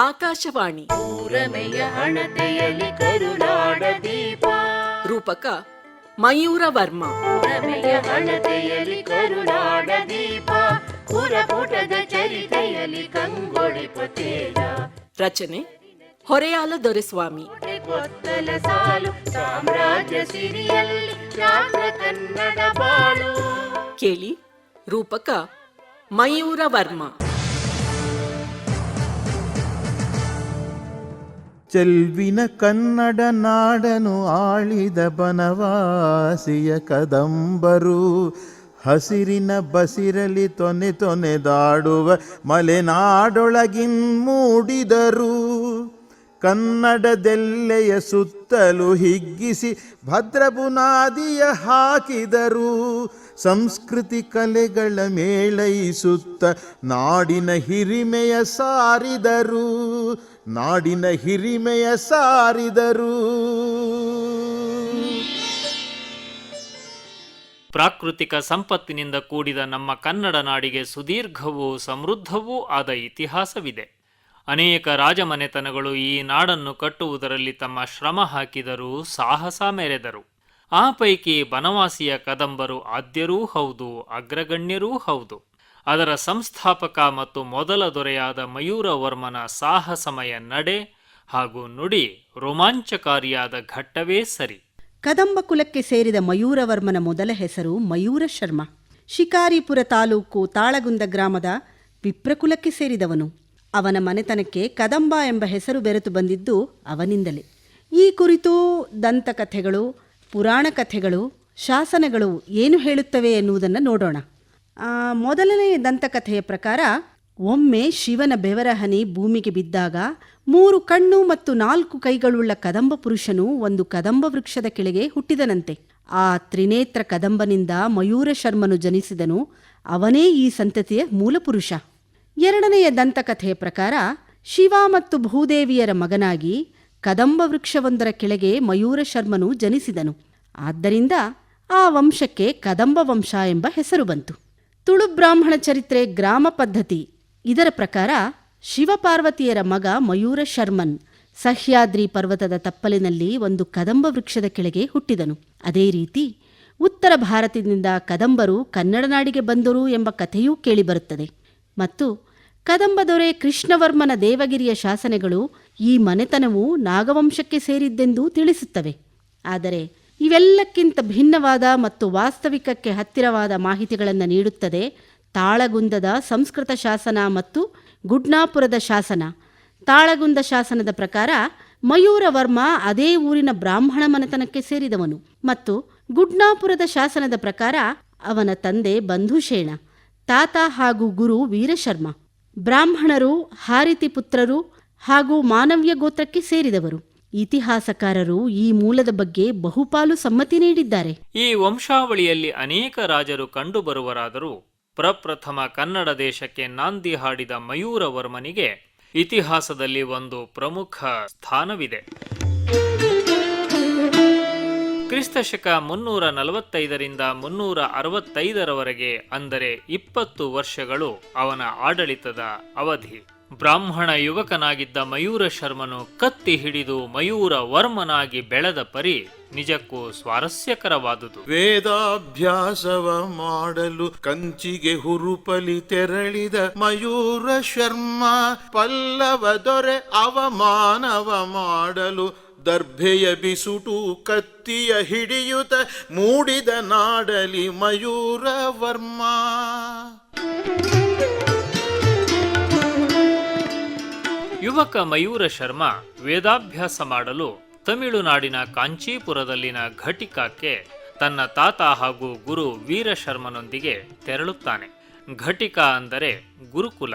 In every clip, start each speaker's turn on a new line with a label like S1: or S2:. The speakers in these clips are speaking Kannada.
S1: ಆಕಾಶವಾಣಿ.
S2: ದೀಪ
S1: ರೂಪಕ ಮಯೂರ ವರ್ಮ. ರಚನೆ ಹೊರೆಯಾಲ ದೊರೆಸ್ವಾಮಿ. ಕೇಳಿ ರೂಪಕ ಮಯೂರ ವರ್ಮ.
S3: ಚೆಲ್ವಿನ ಕನ್ನಡ ನಾಡನು ಆಳಿದ ಬನವಾಸಿಯ ಕದಂಬರು. ಹಸಿರಿನ ಬಸಿರಲಿ ತೊನೆ ತೊನೆದಾಡುವ ಮಲೆನಾಡೊಳಗಿನ್ ಮೂಡಿದರು ಕನ್ನಡದೆಲ್ಲೆಯ ಸುತ್ತಲೂ ಹಿಗ್ಗಿಸಿ ಭದ್ರಬುನಾದಿಯ ಹಾಕಿದರು. ಸಂಸ್ಕೃತಿ ಕಲೆಗಳ ಮೇಳೈಸುತ್ತ ನಾಡಿನ ಹಿರಿಮೆಯ ಸಾರಿದರು. ನಾಡಿನ ಹಿರಿಮೆಯ ಸಾರಿದರು.
S4: ಪ್ರಾಕೃತಿಕ ಸಂಪತ್ತಿನಿಂದ ಕೂಡಿದ ನಮ್ಮ ಕನ್ನಡ ನಾಡಿಗೆ ಸುದೀರ್ಘವೂ ಸಮೃದ್ಧವೂ ಆದ ಇತಿಹಾಸವಿದೆ. ಅನೇಕ ರಾಜಮನೆತನಗಳು ಈ ನಾಡನ್ನು ಕಟ್ಟುವುದರಲ್ಲಿ ತಮ್ಮ ಶ್ರಮ ಹಾಕಿದರೂ ಸಾಹಸ ಮೆರೆದರು. ಆ ಪೈಕಿ ಬನವಾಸಿಯ ಕದಂಬರು ಆದ್ಯರೂ ಹೌದು, ಅಗ್ರಗಣ್ಯರೂ ಹೌದು. ಅದರ ಸಂಸ್ಥಾಪಕ ಮತ್ತು ಮೊದಲ ದೊರೆಯಾದ ಮಯೂರವರ್ಮನ ಸಾಹಸಮಯ ನಡೆ ಹಾಗೂ ನುಡಿ ರೋಮಾಂಚಕಾರಿಯಾದ ಘಟ್ಟವೇ ಸರಿ.
S5: ಕದಂಬ ಕುಲಕ್ಕೆ ಸೇರಿದ ಮಯೂರವರ್ಮನ ಮೊದಲ ಹೆಸರು ಮಯೂರ ಶರ್ಮ. ಶಿಕಾರಿಪುರ ತಾಲೂಕು ತಾಳಗುಂದ ಗ್ರಾಮದ ವಿಪ್ರಕುಲಕ್ಕೆ ಸೇರಿದವನು. ಅವನ ಮನೆತನಕ್ಕೆ ಕದಂಬ ಎಂಬ ಹೆಸರು ಬೆರೆತು ಬಂದಿದ್ದು ಅವನಿಂದಲೇ. ಈ ಕುರಿತು ದಂತಕಥೆಗಳು, ಪುರಾಣ ಕಥೆಗಳು, ಶಾಸನಗಳು ಏನು ಹೇಳುತ್ತವೆ ಎನ್ನುವುದನ್ನು ನೋಡೋಣ. ಮೊದಲನೆಯ ಮೊದಲನೇ ದಂತಕಥೆಯ ಪ್ರಕಾರ, ಒಮ್ಮೆ ಶಿವನ ಬೆವರ ಹನಿ ಭೂಮಿಗೆ ಬಿದ್ದಾಗ ಮೂರು ಕಣ್ಣು ಮತ್ತು ನಾಲ್ಕು ಕೈಗಳುಳ್ಳ ಕದಂಬ ಪುರುಷನು ಒಂದು ಕದಂಬ ವೃಕ್ಷದ ಕೆಳಗೆ ಹುಟ್ಟಿದನಂತೆ. ಆ ತ್ರಿನೇತ್ರ ಕದಂಬನಿಂದ ಮಯೂರ ಶರ್ಮನು ಜನಿಸಿದನು. ಅವನೇ ಈ ಸಂತತಿಯ ಮೂಲಪುರುಷ ಎರಡನೆಯ ದಂತಕಥೆಯ ಪ್ರಕಾರ ಶಿವ ಮತ್ತು ಭೂದೇವಿಯರ ಮಗನಾಗಿ ಕದಂಬ ವೃಕ್ಷವೊಂದರ ಕೆಳಗೆ ಮಯೂರ ಶರ್ಮನು ಜನಿಸಿದನು. ಆದ್ದರಿಂದ ಆ ವಂಶಕ್ಕೆ ಕದಂಬ ವಂಶ ಎಂಬ ಹೆಸರು ಬಂತು. ತುಳು ಬ್ರಾಹ್ಮಣ ಚರಿತ್ರೆ ಗ್ರಾಮ ಪದ್ಧತಿ. ಇದರ ಪ್ರಕಾರ ಶಿವಪಾರ್ವತಿಯರ ಮಗ ಮಯೂರ ಶರ್ಮನ್ ಸಹ್ಯಾದ್ರಿ ಪರ್ವತದ ತಪ್ಪಲಿನಲ್ಲಿ ಒಂದು ಕದಂಬ ವೃಕ್ಷದ ಕೆಳಗೆ ಹುಟ್ಟಿದನು. ಅದೇ ರೀತಿ ಉತ್ತರ ಭಾರತದಿಂದ ಕದಂಬರು ಕನ್ನಡ ನಾಡಿಗೆ ಬಂದರು ಎಂಬ ಕಥೆಯೂ ಕೇಳಿಬರುತ್ತದೆ. ಮತ್ತು ಕದಂಬ ದೊರೆ ಕೃಷ್ಣವರ್ಮನ ದೇವಗಿರಿಯ ಶಾಸನಗಳು ಈ ಮನೆತನವು ನಾಗವಂಶಕ್ಕೆ ಸೇರಿದ್ದೆಂದು ತಿಳಿಸುತ್ತವೆ. ಆದರೆ ಇವೆಲ್ಲಕ್ಕಿಂತ ಭಿನ್ನವಾದ ಮತ್ತು ವಾಸ್ತವಿಕಕ್ಕೆ ಹತ್ತಿರವಾದ ಮಾಹಿತಿಗಳನ್ನು ನೀಡುತ್ತದೆ ತಾಳಗುಂದದ ಸಂಸ್ಕೃತ ಶಾಸನ ಮತ್ತು ಗುಡ್ನಾಪುರದ ಶಾಸನ. ತಾಳಗುಂದ ಶಾಸನದ ಪ್ರಕಾರ ಮಯೂರವರ್ಮ ಅದೇ ಊರಿನ ಬ್ರಾಹ್ಮಣ ಮನೆತನಕ್ಕೆ ಸೇರಿದವನು ಮತ್ತು ಗುಡ್ನಾಪುರದ ಶಾಸನದ ಪ್ರಕಾರ ಅವನ ತಂದೆ ಬಂಧುಶೇಣ, ತಾತ ಹಾಗೂ ಗುರು ವೀರಶರ್ಮ. ಬ್ರಾಹ್ಮಣರು, ಹಾರಿತಿ ಪುತ್ರರು ಹಾಗೂ ಮಾನವ್ಯ ಗೋತ್ರಕ್ಕೆ ಸೇರಿದವರು. ಇತಿಹಾಸಕಾರರು ಈ ಮೂಲದ ಬಗ್ಗೆ ಬಹುಪಾಲು ಸಮ್ಮತಿ ನೀಡಿದ್ದಾರೆ.
S4: ಈ ವಂಶಾವಳಿಯಲ್ಲಿ ಅನೇಕ ರಾಜರು ಕಂಡುಬರುವರಾದರೂ ಪ್ರಪ್ರಥಮ ಕನ್ನಡ ದೇಶಕ್ಕೆ ನಾಂದಿ ಹಾಡಿದ ಮಯೂರವರ್ಮನಿಗೆ ಇತಿಹಾಸದಲ್ಲಿ ಒಂದು ಪ್ರಮುಖ ಸ್ಥಾನವಿದೆ. ಕ್ರಿಸ್ತಶಕ ಮುನ್ನೂರ ನಲವತ್ತೈದರಿಂದ ಮುನ್ನೂರ ಅರವತ್ತೈದರವರೆಗೆ, ಅಂದರೆ ಇಪ್ಪತ್ತು ವರ್ಷಗಳು ಅವನ ಆಡಳಿತದ ಅವಧಿ. ಬ್ರಾಹ್ಮಣ ಯುವಕನಾಗಿದ್ದ ಮಯೂರ ಶರ್ಮನು ಕತ್ತಿ ಹಿಡಿದು ಮಯೂರ ವರ್ಮನಾಗಿ ಬೆಳೆದ ಪರಿ ನಿಜಕ್ಕೂ ಸ್ವಾರಸ್ಯಕರವಾದುದು.
S3: ವೇದಾಭ್ಯಾಸವ ಮಾಡಲು ಕಂಚಿಗೆ ಹುರುಪಲಿ ತೆರಳಿದ ಮಯೂರ ಶರ್ಮ, ಪಲ್ಲವ ದೊರೆ ಅವಮಾನವ ಮಾಡಲು ದರ್ಭೆಯ ಬಿಸುಟು ಕತ್ತಿಯ ಹಿಡಿಯುತ ಮೂಡಿದ ನಾಡಲಿ ಮಯೂರ ವರ್ಮ
S4: ಯುವಕ ಮಯೂರ ಶರ್ಮ ವೇದಾಭ್ಯಾಸ ಮಾಡಲು ತಮಿಳುನಾಡಿನ ಕಾಂಚೀಪುರದಲ್ಲಿನ ಘಟಿಕಾಕ್ಕೆ ತನ್ನ ತಾತ ಹಾಗೂ ಗುರು ವೀರಶರ್ಮನೊಂದಿಗೆ ತೆರಳುತ್ತಾನೆ. ಘಟಿಕಾ ಅಂದರೆ ಗುರುಕುಲ.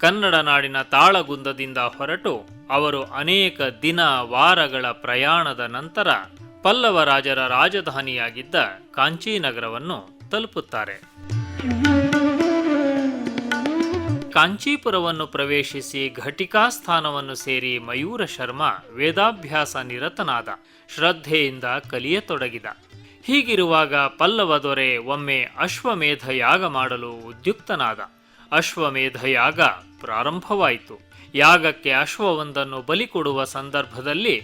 S4: ಕನ್ನಡ ನಾಡಿನ ತಾಳಗುಂದದಿಂದ ಹೊರಟು ಅವರು ಅನೇಕ ದಿನ ವಾರಗಳ ಪ್ರಯಾಣದ ನಂತರ ಪಲ್ಲವ ರಾಜರ ರಾಜಧಾನಿಯಾಗಿದ್ದ ಕಾಂಚೀನಗರವನ್ನು ತಲುಪುತ್ತಾರೆ. ಕಾಂಚೀಪುರವನ್ನು ಪ್ರವೇಶಿಸಿ ಘಟಿಕಾ ಸ್ಥಾನವನ್ನು ಸೇರಿ ಮಯೂರ ಶರ್ಮ ವೇದಾಭ್ಯಾಸ ನಿರತನಾದ, ಶ್ರದ್ಧೆಯಿಂದ ಕಲಿಯತೊಡಗಿದ. ಹೀಗಿರುವಾಗ ಪಲ್ಲವ ದೊರೆ ಒಮ್ಮೆ ಅಶ್ವಮೇಧ ಯಾಗ ಮಾಡಲು ಉದ್ಯುಕ್ತನಾದ. ಅಶ್ವಮೇಧ ಯಾಗ ಪ್ರಾರಂಭವಾಯಿತು. ಯಾಗಕ್ಕೆ ಅಶ್ವವೊಂದನ್ನು ಬಲಿ ಕೊಡುವ ಸಂದರ್ಭದಲ್ಲಿ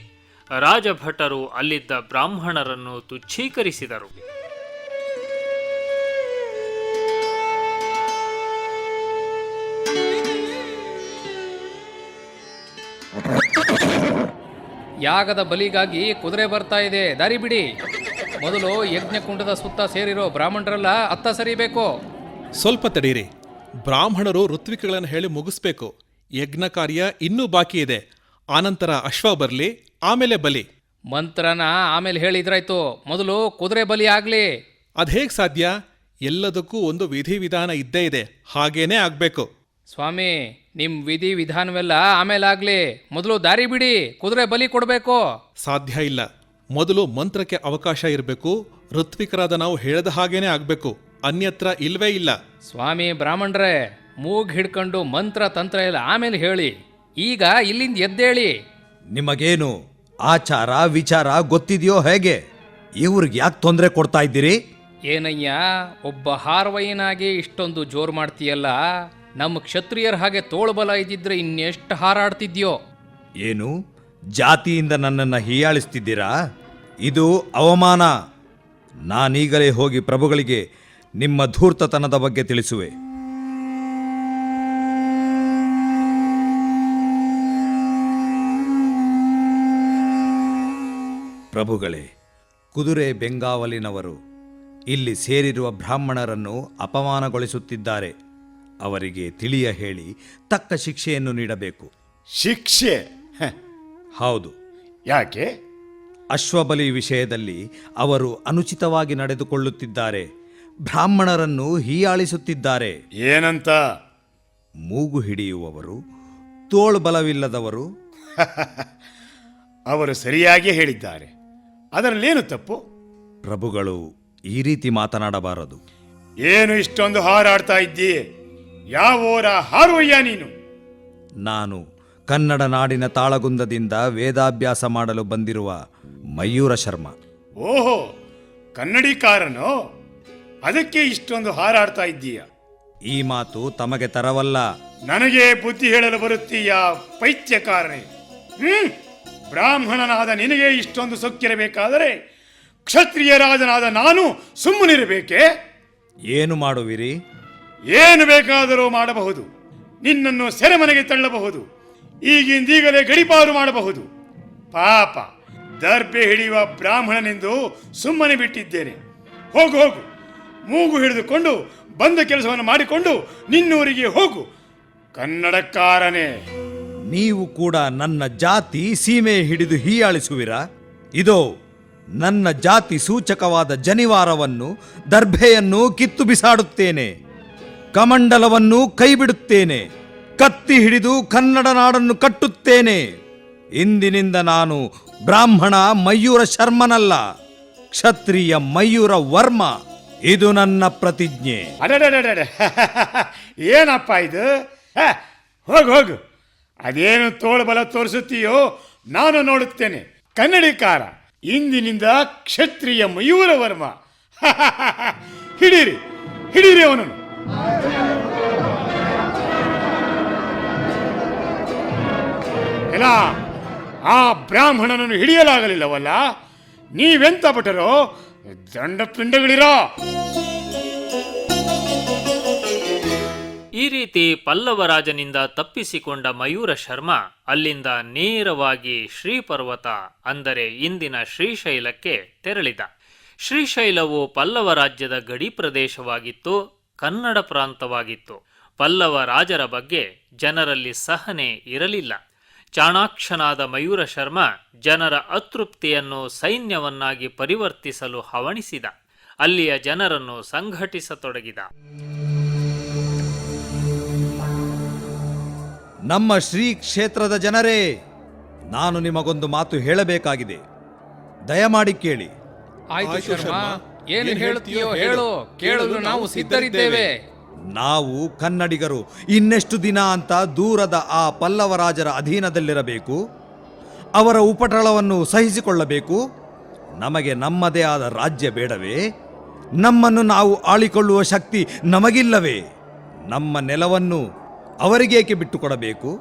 S4: ರಾಜಭಟರು ಅಲ್ಲಿದ್ದ ಬ್ರಾಹ್ಮಣರನ್ನು ತುಚ್ಛೀಕರಿಸಿದರು.
S6: ಯಾಗದ ಬಲಿಗಾಗಿ ಕುದುರೆ ಬರ್ತಾ ಇದೆ ದಾರಿ ಬಿಡಿ. ಮೊದಲು ಯಜ್ಞಕುಂಡದ ಸುತ್ತ ಸೇರಿರೋ ಬ್ರಾಹ್ಮಣರೆಲ್ಲ ಅತ್ತ ಸರಿಬೇಕು.
S7: ಸ್ವಲ್ಪ ತಡೀರಿ. ಬ್ರಾಹ್ಮಣರು ಋತ್ವಿಕಗಳನ್ನು ಹೇಳಿ ಮುಗಿಸ್ಬೇಕು. ಯಜ್ಞ ಕಾರ್ಯ ಇನ್ನೂ ಬಾಕಿ ಇದೆ. ಆನಂತರ ಅಶ್ವ ಬರಲಿ ಆಮೇಲೆ ಬಲಿ.
S6: ಮಂತ್ರನ ಆಮೇಲೆ ಹೇಳಿದ್ರಾಯ್ತು. ಮೊದಲು ಕುದುರೆ ಬಲಿ ಆಗ್ಲಿ.
S7: ಹೇಗೆ ಸಾಧ್ಯ? ಎಲ್ಲದಕ್ಕೂ ಒಂದು ವಿಧಿವಿಧಾನ ಇದ್ದೇ ಇದೆ. ಹಾಗೇನೇ ಆಗಬೇಕು.
S6: ಸ್ವಾಮಿ ನಿಮ್ಮ ವಿಧಿ ವಿಧಾನವೆಲ್ಲ ಆಮೇಲೆ ಆಗಲಿ. ಮೊದಲು ದಾರಿ ಬಿಡಿ ಕುದುರೆ ಬಲಿ ಕೊಡಬೇಕು.
S7: ಸಾಧ್ಯ ಇಲ್ಲ. ಮೊದಲು ಮಂತ್ರಕ್ಕೆ ಅವಕಾಶ ಇರಬೇಕು. ಋತ್ವಿಕರಾದ ನಾವು ಹೇಳದ ಹಾಗೇನೆ ಆಗಬೇಕು. ಅನ್ಯತ್ರ ಇಲ್ವೇ ಇಲ್ಲ.
S6: ಸ್ವಾಮಿ ಬ್ರಾಹ್ಮಣರೇ ಮೂಗ್ ಹಿಡ್ಕೊಂಡು ಮಂತ್ರ ತಂತ್ರ ಎಲ್ಲ ಆಮೇಲೆ ಹೇಳಿ. ಈಗ ಇಲ್ಲಿಂದ ಎದ್ದೇಳಿ.
S8: ನಿಮಗೇನು ಆಚಾರ ವಿಚಾರ ಗೊತ್ತಿದೆಯೋ ಹೇಗೆ? ಇವ್ರಿಗೆ ಯಾಕೆ ತೊಂದರೆ ಕೊಡ್ತಾ ಇದ್ದೀರಿ?
S6: ಏನಯ್ಯ ಒಬ್ಬ ಹಾರ್ವಯ್ಯನಾಗಿ ಇಷ್ಟೊಂದು ಜೋರು ಮಾಡ್ತೀಯಲ್ಲ? ನಮ್ಮ ಕ್ಷತ್ರಿಯರ ಹಾಗೆ ತೋಳ್ಬಲ ಇದ್ದಿದ್ರೆ ಇನ್ನೆಷ್ಟು ಹಾರಾಡ್ತಿದ್ಯೋ?
S8: ಏನು? ಜಾತಿಯಿಂದ ನನ್ನನ್ನು ಹೀಯಾಳಿಸ್ತಿದ್ದೀರಾ? ಇದು ಅವಮಾನ. ನಾನೀಗಲೇ ಹೋಗಿ ಪ್ರಭುಗಳಿಗೆ ನಿಮ್ಮ ಧೂರ್ತತನದ ಬಗ್ಗೆ ತಿಳಿಸುವೆ. ಪ್ರಭುಗಳೇ ಕುದುರೆ ಬೆಂಗಾವಲಿನವರು ಇಲ್ಲಿ ಸೇರಿರುವ ಬ್ರಾಹ್ಮಣರನ್ನು ಅಪಮಾನಗೊಳಿಸುತ್ತಿದ್ದಾರೆ. ಅವರಿಗೆ ತಿಳಿಯ ಹೇಳಿ ತಕ್ಕ ಶಿಕ್ಷೆಯನ್ನು ನೀಡಬೇಕು.
S9: ಶಿಕ್ಷೆ? ಹ,
S8: ಹೌದು.
S9: ಯಾಕೆ?
S8: ಅಶ್ವಬಲಿ ವಿಷಯದಲ್ಲಿ ಅವರು ಅನುಚಿತವಾಗಿ ನಡೆದುಕೊಳ್ಳುತ್ತಿದ್ದಾರೆ. ಬ್ರಾಹ್ಮಣರನ್ನು ಹೀಯಾಳಿಸುತ್ತಿದ್ದಾರೆ.
S9: ಏನಂತ?
S8: ಮೂಗು ಹಿಡಿಯುವವರು ತೋಳ್ಬಲವಿಲ್ಲದವರು
S9: ಅವರು ಸರಿಯಾಗಿ ಹೇಳಿದ್ದಾರೆ. ಅದರಲ್ಲೇನು ತಪ್ಪು?
S8: ಪ್ರಭುಗಳು ಈ ರೀತಿ ಮಾತನಾಡಬಾರದು.
S9: ಏನು ಇಷ್ಟೊಂದು ಹಾರಾಡ್ತಾ ಇದ್ದೀಯೆ? ಯಾವೋರ ಹಾರುವಯ್ಯ ನೀನು?
S8: ನಾನು ಕನ್ನಡ ನಾಡಿನ ತಾಳಗುಂದದಿಂದ ವೇದಾಭ್ಯಾಸ ಮಾಡಲು ಬಂದಿರುವ ಮಯೂರ ಶರ್ಮ.
S9: ಓಹೋ ಕನ್ನಡಿಕಾರನೋ? ಅದಕ್ಕೆ ಇಷ್ಟೊಂದು ಹಾರಾಡ್ತಾ ಇದ್ದೀಯ?
S8: ಈ ಮಾತು ತಮಗೆ ತರವಲ್ಲ.
S9: ನನಗೆ ಬುದ್ಧಿ ಹೇಳಲು ಬರುತ್ತೀಯ ಪೈತ್ಯಕಾರನೇ? ಹ್ಮ್? ಬ್ರಾಹ್ಮಣನಾದ ನಿನಗೆ ಇಷ್ಟೊಂದು ಸೊಕ್ಕಿರಬೇಕಾದರೆ ಕ್ಷತ್ರಿಯ ರಾಜನಾದ ನಾನು ಸುಮ್ಮನಿರಬೇಕೇ?
S8: ಏನು ಮಾಡುವಿರಿ?
S9: ಏನು ಬೇಕಾದರೂ ಮಾಡಬಹುದು. ನಿನ್ನನ್ನು ಸೆರೆಮನೆಗೆ ತಳ್ಳಬಹುದು. ಈಗಿಂದೀಗಲೇ ಗಡಿಪಾರು ಮಾಡಬಹುದು. ಪಾಪ ದರ್ಬೆ ಹಿಡಿಯುವ ಬ್ರಾಹ್ಮಣನೆಂದು ಸುಮ್ಮನೆ ಬಿಟ್ಟಿದ್ದೇನೆ. ಹೋಗು ಹೋಗು. ಮೂಗು ಹಿಡಿದುಕೊಂಡು ಬಂದ ಕೆಲಸವನ್ನು ಮಾಡಿಕೊಂಡು ನಿನ್ನೂರಿಗೆ ಹೋಗು. ಕನ್ನಡಕ್ಕಾರನೇ.
S8: ನೀವು ಕೂಡ ನನ್ನ ಜಾತಿ ಸೀಮೆ ಹಿಡಿದು ಹೀಯಾಳಿಸುವಿರಾ? ಇದೋ, ನನ್ನ ಜಾತಿ ಸೂಚಕವಾದ ಜನಿವಾರವನ್ನು, ದರ್ಭೆಯನ್ನು ಕಿತ್ತು ಬಿಸಾಡುತ್ತೇನೆ ಕಮಂಡಲವನ್ನು ಕೈಬಿಡುತ್ತೇನೆ, ಕತ್ತಿ ಹಿಡಿದು ಕನ್ನಡ ನಾಡನ್ನು ಕಟ್ಟುತ್ತೇನೆ. ಇಂದಿನಿಂದ ನಾನು ಬ್ರಾಹ್ಮಣ ಮಯೂರ ಶರ್ಮನಲ್ಲ, ಕ್ಷತ್ರಿಯ ಮಯೂರ ವರ್ಮ, ಇದು ನನ್ನ ಪ್ರತಿಜ್ಞೆ.
S9: ಏನಪ್ಪ ಇದು? ಹೋಗು ಹೋಗು. ಅದೇನು ತೋಳ್ಬಲ ತೋರಿಸುತ್ತೀಯೋ ನಾನು ನೋಡುತ್ತೇನೆ. ಕನ್ನಡಿಕಾರ, ಇಂದಿನಿಂದ ಕ್ಷತ್ರಿಯ ಮಯೂರ ವರ್ಮ. ಹಿಡೀರಿ ಹಿಡೀರಿ ಅವನನ್ನು. ಎಲ್ಲ, ಆ ಬ್ರಾಹ್ಮಣನನ್ನು ಹಿಡಿಯಲಾಗಲಿಲ್ಲವಲ್ಲ? ನೀವೆಂತ ಭಟರೋ ದಂಡ ಪಿಂಡಗಳಿರೋ
S4: ಈ ರೀತಿ ಪಲ್ಲವ ರಾಜನಿಂದ ತಪ್ಪಿಸಿಕೊಂಡ ಮಯೂರ ಶರ್ಮ ಅಲ್ಲಿಂದ ನೇರವಾಗಿ ಶ್ರೀಪರ್ವತ, ಅಂದರೆ ಇಂದಿನ ಶ್ರೀಶೈಲಕ್ಕೆ ತೆರಳಿದ. ಶ್ರೀಶೈಲವು ಪಲ್ಲವ ರಾಜ್ಯದ ಗಡಿ ಪ್ರದೇಶವಾಗಿತ್ತು, ಕನ್ನಡ ಪ್ರಾಂತವಾಗಿತ್ತು. ಪಲ್ಲವ ರಾಜರ ಬಗ್ಗೆ ಜನರಲ್ಲಿ ಸಹನೆ ಇರಲಿಲ್ಲ. ಚಾಣಾಕ್ಷನಾದ ಮಯೂರ ಶರ್ಮ ಜನರ ಅತೃಪ್ತಿಯನ್ನು ಸೈನ್ಯವನ್ನಾಗಿ ಪರಿವರ್ತಿಸಲು ಹವಣಿಸಿದ. ಅಲ್ಲಿಯ ಜನರನ್ನು ಸಂಘಟಿಸತೊಡಗಿದ.
S8: ನಮ್ಮ ಶ್ರೀ ಕ್ಷೇತ್ರದ ಜನರೇ ನಾನು ನಿಮಗೊಂದು ಮಾತು ಹೇಳಬೇಕಾಗಿದೆ. ದಯಮಾಡಿ ಕೇಳಿ.
S6: ಆಯ್ತು ಶರ್ಮಾ. ಏನು ಹೇಳ್ತೀಯೋ
S7: ಹೇಳ್ತೀಯೋ
S6: ಹೇಳು.
S7: ಹೇಳು.
S6: ಕೇಳಲು ನಾವು ಸಿದ್ಧರಿದ್ದೇವೆ.
S8: ನಾವು ಕನ್ನಡಿಗರು. ಇನ್ನೆಷ್ಟು ದಿನ ಅಂತ ದೂರದ ಆ ಪಲ್ಲವರಾಜರ ಅಧೀನದಲ್ಲಿರಬೇಕು. ಅವರ ಉಪಟಳವನ್ನು ಸಹಿಸಿಕೊಳ್ಳಬೇಕು. ನಮಗೆ ನಮ್ಮದೇ ಆದ ರಾಜ್ಯ ಬೇಡವೇ. ನಮ್ಮನ್ನು ನಾವು ಆಳಿಕೊಳ್ಳುವ ಶಕ್ತಿ ನಮಗಿಲ್ಲವೇ. ನಮ್ಮ ನೆಲವನ್ನು ಅವರಿಗೇಕೆ ಬಿಟ್ಟುಕೊಡಬೇಕು?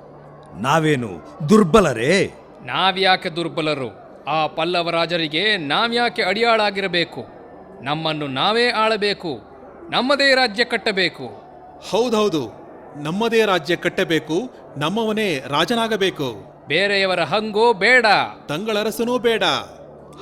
S8: ನಾವೇನು ದುರ್ಬಲರೇ?
S6: ನಾವ್ಯಾಕೆ ದುರ್ಬಲರು? ಆ ಪಲ್ಲವ ರಾಜರಿಗೆ ನಾವ್ಯಾಕೆ ಅಡಿಯಾಳಾಗಿರಬೇಕು? ನಮ್ಮನ್ನು ನಾವೇ ಆಳಬೇಕು ನಮ್ಮದೇ ರಾಜ್ಯ ಕಟ್ಟಬೇಕು.
S7: ಹೌದೌದು ನಮ್ಮದೇ ರಾಜ್ಯ ಕಟ್ಟಬೇಕು ನಮ್ಮವನೇ ರಾಜನಾಗಬೇಕು.
S6: ಬೇರೆಯವರ ಹಂಗೋ ಬೇಡ.
S7: ತಂಗಳರಸನೂ ಬೇಡ.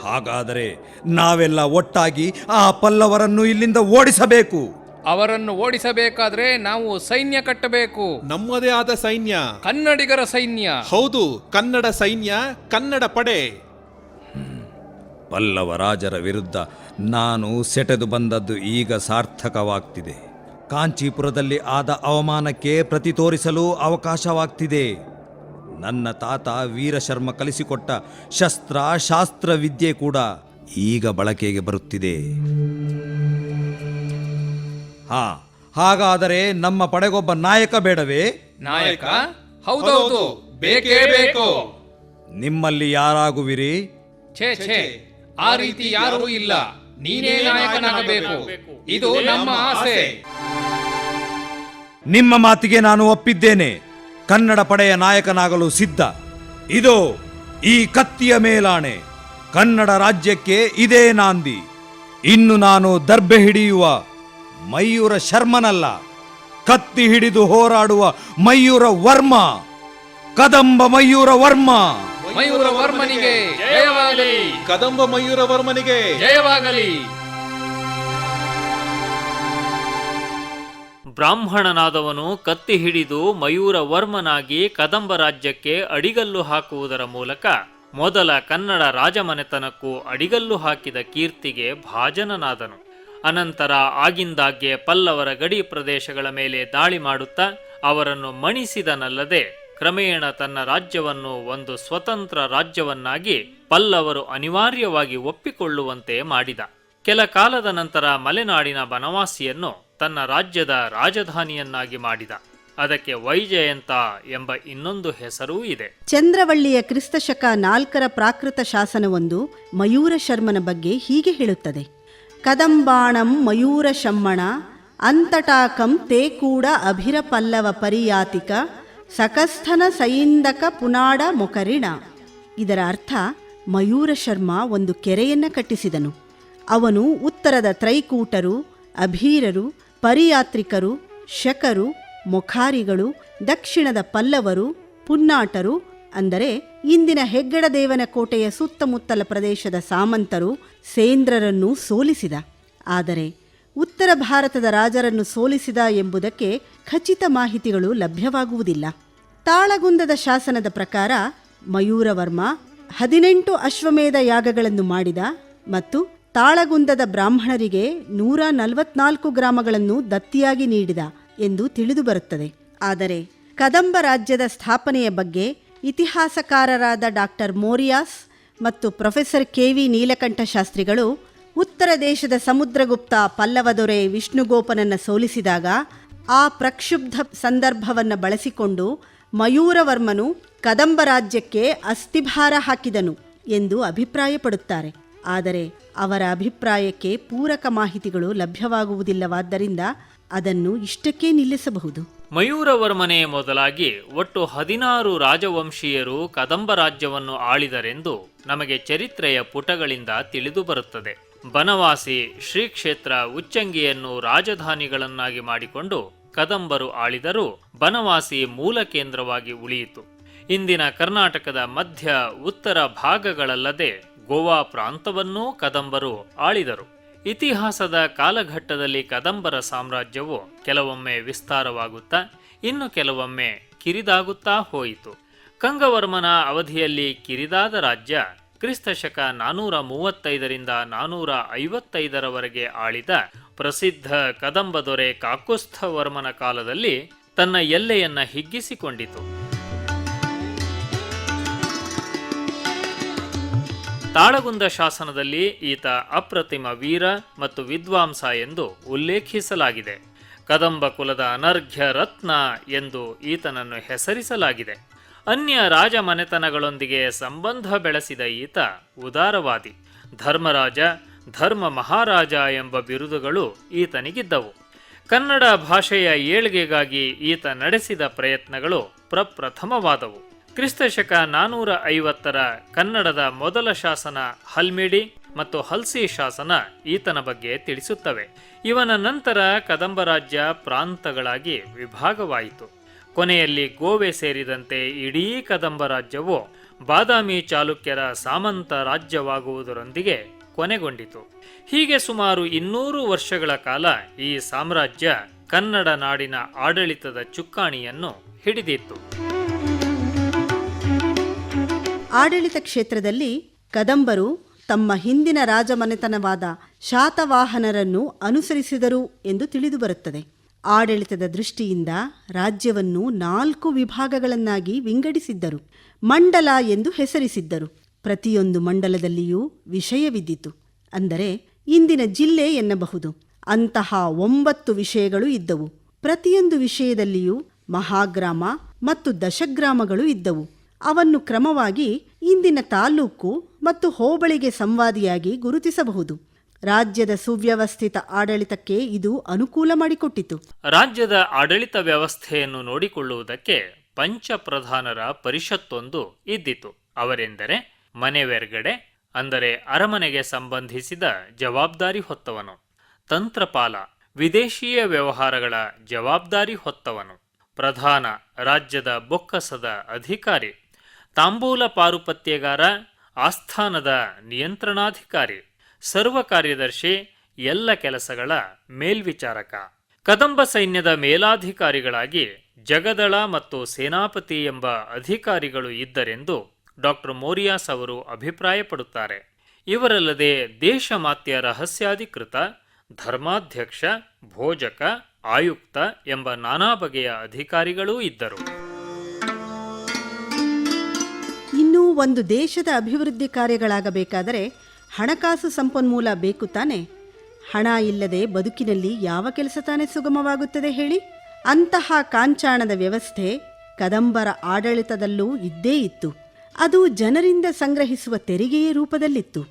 S8: ಹಾಗಾದರೆ ನಾವೆಲ್ಲ ಒಟ್ಟಾಗಿ ಆ ಪಲ್ಲವರನ್ನು ಇಲ್ಲಿಂದ ಓಡಿಸಬೇಕು.
S6: ಅವರನ್ನು ಓಡಿಸಬೇಕಾದ್ರೆ ನಾವು ಸೈನ್ಯ ಕಟ್ಟಬೇಕು.
S7: ನಮ್ಮದೇ ಆದ ಸೈನ್ಯ.
S6: ಕನ್ನಡಿಗರ ಸೈನ್ಯ.
S7: ಹೌದು ಕನ್ನಡ ಸೈನ್ಯ ಕನ್ನಡ ಪಡೆ.
S8: ಪಲ್ಲವ ರಾಜರ ವಿರುದ್ಧ ನಾನು ಸೆಟೆದು ಬಂದದ್ದು ಈಗ ಸಾರ್ಥಕವಾಗ್ತಿದೆ. ಕಾಂಚೀಪುರದಲ್ಲಿ ಆದ ಅವಮಾನಕ್ಕೆ ಪ್ರತಿ ತೋರಿಸಲು ಅವಕಾಶವಾಗ್ತಿದೆ. ನನ್ನ ತಾತ ವೀರಶರ್ಮ ಕಲಿಸಿಕೊಟ್ಟ ಶಸ್ತ್ರ ಶಾಸ್ತ್ರ ವಿದ್ಯೆ ಕೂಡ ಈಗ ಬಳಕೆಗೆ ಬರುತ್ತಿದೆ. ಹಾ ಹಾಗಾದರೆ ನಮ್ಮ ಪಡೆಗೊಬ್ಬ ನಾಯಕ ಬೇಡವೇ?
S6: ನಾಯಕ? ಹೌದೌದು. ಬೇಕೇ ಬೇಕು.
S8: ನಿಮ್ಮಲ್ಲಿ ಯಾರಾಗುವಿರಿ?
S6: ಛೇ ಛೇ. ಆ ರೀತಿ ಯಾರೂ ಇಲ್ಲ. ನೀನೇ ನಾಯಕನಾಗಬೇಕು. ಇದು ನಮ್ಮ ಆಸೆ.
S8: ನಿಮ್ಮ ಮಾತಿಗೆ ನಾನು ಒಪ್ಪಿದ್ದೇನೆ. ಕನ್ನಡ ಪಡೆಯ ನಾಯಕನಾಗಲು ಸಿದ್ಧ. ಇದು ಈ ಕತ್ತಿಯ ಮೇಲಾಣೆ. ಕನ್ನಡ ರಾಜ್ಯಕ್ಕೆ ಇದೇ ನಾಂದಿ. ಇನ್ನು ನಾನು ದರ್ಬೆ ಹಿಡಿಯುವ ಮಯೂರ ಶರ್ಮನಲ್ಲ. ಕತ್ತಿ ಹಿಡಿದು ಹೋರಾಡುವ ಮಯೂರ ವರ್ಮ. ಕದಂಬ ಮಯೂರ ವರ್ಮ.
S6: ಮಯೂರ ವರ್ಮನಿಗೆ ಜಯವಾಗಲಿ.
S7: ಕದಂಬ ಮಯೂರ ವರ್ಮನಿಗೆ
S6: ಜಯವಾಗಲಿ.
S4: ಬ್ರಾಹ್ಮಣನಾದವನು ಕತ್ತಿ ಹಿಡಿದು ಮಯೂರ ವರ್ಮನಾಗಿ ಕದಂಬ ರಾಜ್ಯಕ್ಕೆ ಅಡಿಗಲ್ಲು ಹಾಕುವುದರ ಮೂಲಕ ಮೊದಲ ಕನ್ನಡ ರಾಜಮನೆತನಕ್ಕೂ ಅಡಿಗಲ್ಲು ಹಾಕಿದ ಕೀರ್ತಿಗೆ ಭಾಜನನಾದನು. ಅನಂತರ ಆಗಿಂದಾಗ್ಗೆ ಪಲ್ಲವರ ಗಡಿ ಪ್ರದೇಶಗಳ ಮೇಲೆ ದಾಳಿ ಮಾಡುತ್ತಾ ಅವರನ್ನು ಮಣಿಸಿದನಲ್ಲದೆ ಕ್ರಮೇಣ ತನ್ನ ರಾಜ್ಯವನ್ನು ಒಂದು ಸ್ವತಂತ್ರ ರಾಜ್ಯವನ್ನಾಗಿ ಪಲ್ಲವರು ಅನಿವಾರ್ಯವಾಗಿ ಒಪ್ಪಿಕೊಳ್ಳುವಂತೆ ಮಾಡಿದ. ಕೆಲ ಕಾಲದ ನಂತರ ಮಲೆನಾಡಿನ ಬನವಾಸಿಯನ್ನು ತನ್ನ ರಾಜ್ಯದ ರಾಜಧಾನಿಯನ್ನಾಗಿ ಮಾಡಿದ. ಅದಕ್ಕೆ ವೈಜಯಂತ ಎಂಬ ಇನ್ನೊಂದು ಹೆಸರೂ ಇದೆ.
S5: ಚಂದ್ರವಳ್ಳಿಯ ಕ್ರಿಸ್ತಶಕ ನಾಲ್ಕರ ಪ್ರಾಕೃತ ಶಾಸನವೊಂದು ಮಯೂರ ಶರ್ಮನ ಬಗ್ಗೆ ಹೀಗೆ ಹೇಳುತ್ತದೆ. ಕದಂಬಾಣಂ ಮಯೂರ ಶಮ್ಮಣ, ಅಂತಟಾಕಂ ತೇ ಕೂಡ ಅಭಿರ ಪಲ್ಲವ ಪರಿಯಾತಿಕ, ಸಕಸ್ಥನ ಸೈಂದಕ ಪುನಾಡ ಮೊಕರಿಣ. ಇದರ ಅರ್ಥ, ಮಯೂರ ಶರ್ಮ ಒಂದು ಕೆರೆಯನ್ನ ಕಟ್ಟಿಸಿದನು. ಅವನು ಉತ್ತರದ ತ್ರೈಕೂಟರು, ಅಭೀರರು, ಪರಿಯಾತ್ರಿಕರು, ಶಕರು, ಮೊಖಾರಿಗಳು, ದಕ್ಷಿಣದ ಪಲ್ಲವರು, ಪುನ್ನಾಟರು ಅಂದರೆ ಇಂದಿನ ಹೆಗ್ಗಡದೇವನ ಕೋಟೆಯ ಸುತ್ತಮುತ್ತಲ ಪ್ರದೇಶದ ಸಾಮಂತರು ಸೇಂದ್ರರನ್ನು ಸೋಲಿಸಿದ. ಆದರೆ ಉತ್ತರ ಭಾರತದ ರಾಜರನ್ನು ಸೋಲಿಸಿದ ಎಂಬುದಕ್ಕೆ ಖಚಿತ ಮಾಹಿತಿಗಳು ಲಭ್ಯವಾಗುವುದಿಲ್ಲ. ತಾಳಗುಂದದ ಶಾಸನದ ಪ್ರಕಾರ ಮಯೂರವರ್ಮ ಹದಿನೆಂಟು ಅಶ್ವಮೇಧ ಯಾಗಗಳನ್ನು ಮಾಡಿದ ಮತ್ತು ತಾಳಗುಂದದ ಬ್ರಾಹ್ಮಣರಿಗೆ ನೂರ ನಲವತ್ನಾಲ್ಕು ಗ್ರಾಮಗಳನ್ನು ದತ್ತಿಯಾಗಿ ನೀಡಿದ ಎಂದು ತಿಳಿದುಬರುತ್ತದೆ ಆದರೆ ಕದಂಬ ರಾಜ್ಯದ ಸ್ಥಾಪನೆಯ ಬಗ್ಗೆ ಇತಿಹಾಸಕಾರರಾದ ಡಾಕ್ಟರ್ ಮೋರಿಯಾಸ್ ಮತ್ತು ಪ್ರೊಫೆಸರ್ ಕೆ ವಿ ನೀಲಕಂಠ ಶಾಸ್ತ್ರಿಗಳು ಉತ್ತರ ದೇಶದ ಸಮುದ್ರಗುಪ್ತ ಪಲ್ಲವ ದೊರೆ ವಿಷ್ಣುಗೋಪನನ್ನು ಸೋಲಿಸಿದಾಗ ಆ ಪ್ರಕ್ಷುಬ್ಧ ಸಂದರ್ಭವನ್ನು ಬಳಸಿಕೊಂಡು ಮಯೂರವರ್ಮನು ಕದಂಬ ರಾಜ್ಯಕ್ಕೆ ಅಸ್ಥಿಭಾರ ಹಾಕಿದನು ಎಂದು ಅಭಿಪ್ರಾಯಪಡುತ್ತಾರೆ. ಆದರೆ ಅವರ ಅಭಿಪ್ರಾಯಕ್ಕೆ ಪೂರಕ ಮಾಹಿತಿಗಳು ಲಭ್ಯವಾಗುವುದಿಲ್ಲವಾದ್ದರಿಂದ ಅದನ್ನು ಇಷ್ಟಕ್ಕೇ ನಿಲ್ಲಿಸಬಹುದು.
S4: ಮಯೂರವರ್ಮನೇ ಮೊದಲಾಗಿ ಒಟ್ಟು ಹದಿನಾರು ರಾಜವಂಶೀಯರು ಕದಂಬ ರಾಜ್ಯವನ್ನು ಆಳಿದರೆಂದು ನಮಗೆ ಚರಿತ್ರೆಯ ಪುಟಗಳಿಂದ ತಿಳಿದು ಬರುತ್ತದೆ. ಬನವಾಸಿ, ಶ್ರೀಕ್ಷೇತ್ರ, ಉಚ್ಚಂಗಿಯನ್ನು ರಾಜಧಾನಿಗಳನ್ನಾಗಿ ಮಾಡಿಕೊಂಡು ಕದಂಬರು ಆಳಿದರೂ ಬನವಾಸಿ ಮೂಲ ಕೇಂದ್ರವಾಗಿ ಉಳಿಯಿತು. ಇಂದಿನ ಕರ್ನಾಟಕದ ಮಧ್ಯ, ಉತ್ತರ ಭಾಗಗಳಲ್ಲದೆ ಗೋವಾ ಪ್ರಾಂತವನ್ನೂ ಕದಂಬರು ಆಳಿದರು. ಇತಿಹಾಸದ ಕಾಲಘಟ್ಟದಲ್ಲಿ ಕದಂಬರ ಸಾಮ್ರಾಜ್ಯವು ಕೆಲವೊಮ್ಮೆ ವಿಸ್ತಾರವಾಗುತ್ತಾ, ಇನ್ನು ಕೆಲವೊಮ್ಮೆ ಕಿರಿದಾಗುತ್ತಾ ಹೋಯಿತು. ಕಂಗವರ್ಮನ ಅವಧಿಯಲ್ಲಿ ಕಿರಿದಾದ ರಾಜ್ಯ ಕ್ರಿಸ್ತಶಕ ನಾನೂರ ಮೂವತ್ತೈದರಿಂದ ನಾನೂರ ಐವತ್ತೈದರವರೆಗೆ ಆಳಿದ ಪ್ರಸಿದ್ಧ ಕದಂಬ ದೊರೆ ಕಾಕುಸ್ಥವರ್ಮನ ಕಾಲದಲ್ಲಿ ತನ್ನ ಎಲ್ಲೆಯನ್ನ ಹಿಗ್ಗಿಸಿಕೊಂಡಿತು. ತಾಳಗುಂದ ಶಾಸನದಲ್ಲಿ ಈತ ಅಪ್ರತಿಮ ವೀರ ಮತ್ತು ವಿದ್ವಾಂಸ ಎಂದು ಉಲ್ಲೇಖಿಸಲಾಗಿದೆ. ಕದಂಬ ಕುಲದ ಅನರ್ಘ್ಯ ರತ್ನ ಎಂದು ಈತನನ್ನು ಹೆಸರಿಸಲಾಗಿದೆ. ಅನ್ಯ ರಾಜ ಮನೆತನಗಳೊಂದಿಗೆ ಸಂಬಂಧ ಬೆಳೆಸಿದ ಈತ ಉದಾರವಾದಿ. ಧರ್ಮರಾಜ, ಧರ್ಮ ಮಹಾರಾಜ ಎಂಬ ಬಿರುದುಗಳು ಈತನಿಗಿದ್ದವು. ಕನ್ನಡ ಭಾಷೆಯ ಏಳ್ಗೆಗಾಗಿ ಈತ ನಡೆಸಿದ ಪ್ರಯತ್ನಗಳು ಪ್ರಪ್ರಥಮವಾದವು. ಕ್ರಿಸ್ತಶಕ ನಾನೂರ ಐವತ್ತರ ಕನ್ನಡದ ಮೊದಲ ಶಾಸನ ಹಲ್ಮಿಡಿ ಮತ್ತು ಹಲ್ಸಿ ಶಾಸನ ಈತನ ಬಗ್ಗೆ ತಿಳಿಸುತ್ತವೆ. ಇವನ ನಂತರ ಕದಂಬ ರಾಜ್ಯ ಪ್ರಾಂತಗಳಾಗಿ ವಿಭಾಗವಾಯಿತು. ಕೊನೆಯಲ್ಲಿ ಗೋವೆ ಸೇರಿದಂತೆ ಇಡೀ ಕದಂಬ ರಾಜ್ಯವು ಬಾದಾಮಿ ಚಾಲುಕ್ಯರ ಸಾಮಂತ ರಾಜ್ಯವಾಗುವುದರೊಂದಿಗೆ ಕೊನೆಗೊಂಡಿತು. ಹೀಗೆ ಸುಮಾರು ಇನ್ನೂರು ವರ್ಷಗಳ ಕಾಲ ಈ ಸಾಮ್ರಾಜ್ಯ ಕನ್ನಡ ನಾಡಿನ ಆಡಳಿತದ ಚುಕ್ಕಾಣಿಯನ್ನು ಹಿಡಿದಿತ್ತು.
S5: ಆಡಳಿತ ಕ್ಷೇತ್ರದಲ್ಲಿ ಕದಂಬರು ತಮ್ಮ ಹಿಂದಿನ ರಾಜಮನೆತನವಾದ ಶಾತವಾಹನರನ್ನು ಅನುಸರಿಸಿದರು ಎಂದು ತಿಳಿದುಬರುತ್ತದೆ ಆಡಳಿತದ ದೃಷ್ಟಿಯಿಂದ ರಾಜ್ಯವನ್ನು ನಾಲ್ಕು ವಿಭಾಗಗಳನ್ನಾಗಿ ವಿಂಗಡಿಸಿದ್ದರು. ಮಂಡಲ ಎಂದು ಹೆಸರಿಸಿದ್ದರು. ಪ್ರತಿಯೊಂದು ಮಂಡಲದಲ್ಲಿಯೂ ವಿಷಯವಿದ್ದಿತು ಅಂದರೆ ಇಂದಿನ ಜಿಲ್ಲೆ ಎನ್ನಬಹುದು. ಅಂತಹ ಒಂಬತ್ತು ವಿಷಯಗಳು ಇದ್ದವು. ಪ್ರತಿಯೊಂದು ವಿಷಯದಲ್ಲಿಯೂ ಮಹಾಗ್ರಾಮ ಮತ್ತು ದಶಗ್ರಾಮಗಳು ಇದ್ದವು. ಅವನ್ನು ಕ್ರಮವಾಗಿ ಇಂದಿನ ತಾಲೂಕು ಮತ್ತು ಹೋಬಳಿಗೆ ಸಂವಾದಿಯಾಗಿ ಗುರುತಿಸಬಹುದು. ರಾಜ್ಯದ ಸುವ್ಯವಸ್ಥಿತ ಆಡಳಿತಕ್ಕೆ ಇದು ಅನುಕೂಲ ಮಾಡಿಕೊಟ್ಟಿತು.
S4: ರಾಜ್ಯದ ಆಡಳಿತ ವ್ಯವಸ್ಥೆಯನ್ನು ನೋಡಿಕೊಳ್ಳುವುದಕ್ಕೆ ಪಂಚಪ್ರಧಾನರ ಪರಿಷತ್ತೊಂದು ಇದ್ದಿತು. ಅವರೆಂದರೆ ಮನೆವೆರ್ಗಡೆ ಅಂದರೆ ಅರಮನೆಗೆ ಸಂಬಂಧಿಸಿದ ಜವಾಬ್ದಾರಿ ಹೊತ್ತವನು. ತಂತ್ರಪಾಲ, ವಿದೇಶೀಯ ವ್ಯವಹಾರಗಳ ಜವಾಬ್ದಾರಿ ಹೊತ್ತವನು. ಪ್ರಧಾನ, ರಾಜ್ಯದ ಬೊಕ್ಕಸದ ಅಧಿಕಾರಿ ತಾಂಬೂಲ ಪಾರುಪತ್ಯಗಾರ ಆಸ್ಥಾನದ ನಿಯಂತ್ರಣಾಧಿಕಾರಿ, ಸರ್ವ ಕಾರ್ಯದರ್ಶಿ, ಎಲ್ಲ ಕೆಲಸಗಳ ಮೇಲ್ವಿಚಾರಕ. ಕದಂಬ ಸೈನ್ಯದ ಮೇಲಾಧಿಕಾರಿಗಳಾಗಿ ಜಗದಳ ಮತ್ತು ಸೇನಾಪತಿ ಎಂಬ ಅಧಿಕಾರಿಗಳು ಇದ್ದರೆಂದು ಡಾಕ್ಟರ್ ಮೋರಿಯಾಸ್ ಅವರು ಅಭಿಪ್ರಾಯಪಡುತ್ತಾರೆ. ಇವರಲ್ಲದೆ ದೇಶಮಾತ್ಯ ರಹಸ್ಯಾಧಿಕೃತ, ಧರ್ಮಾಧ್ಯಕ್ಷ, ಭೋಜಕ, ಆಯುಕ್ತ ಎಂಬ ನಾನಾ ಬಗೆಯ ಅಧಿಕಾರಿಗಳೂ ಇದ್ದರು.
S5: ಒಂದು ದೇಶದ ಅಭಿವೃದ್ಧಿ ಕಾರ್ಯಗಳಾಗಬೇಕಾದರೆ ಹಣಕಾಸು ಸಂಪನ್ಮೂಲ ಬೇಕು ತಾನೆ. ಹಣ ಇಲ್ಲದೆ ಬದುಕಿನಲ್ಲಿ ಯಾವ ಕೆಲಸ ತಾನೇ ಸುಗಮವಾಗುತ್ತದೆ ಹೇಳಿ? ಅಂತಹ ಕಾಂಚಾಣದ ವ್ಯವಸ್ಥೆ ಕದಂಬರ ಆಡಳಿತದಲ್ಲೂ ಇದ್ದೇ ಇತ್ತು. ಅದು ಜನರಿಂದ ಸಂಗ್ರಹಿಸುವ ತೆರಿಗೆಯ ರೂಪದಲ್ಲಿತ್ತು.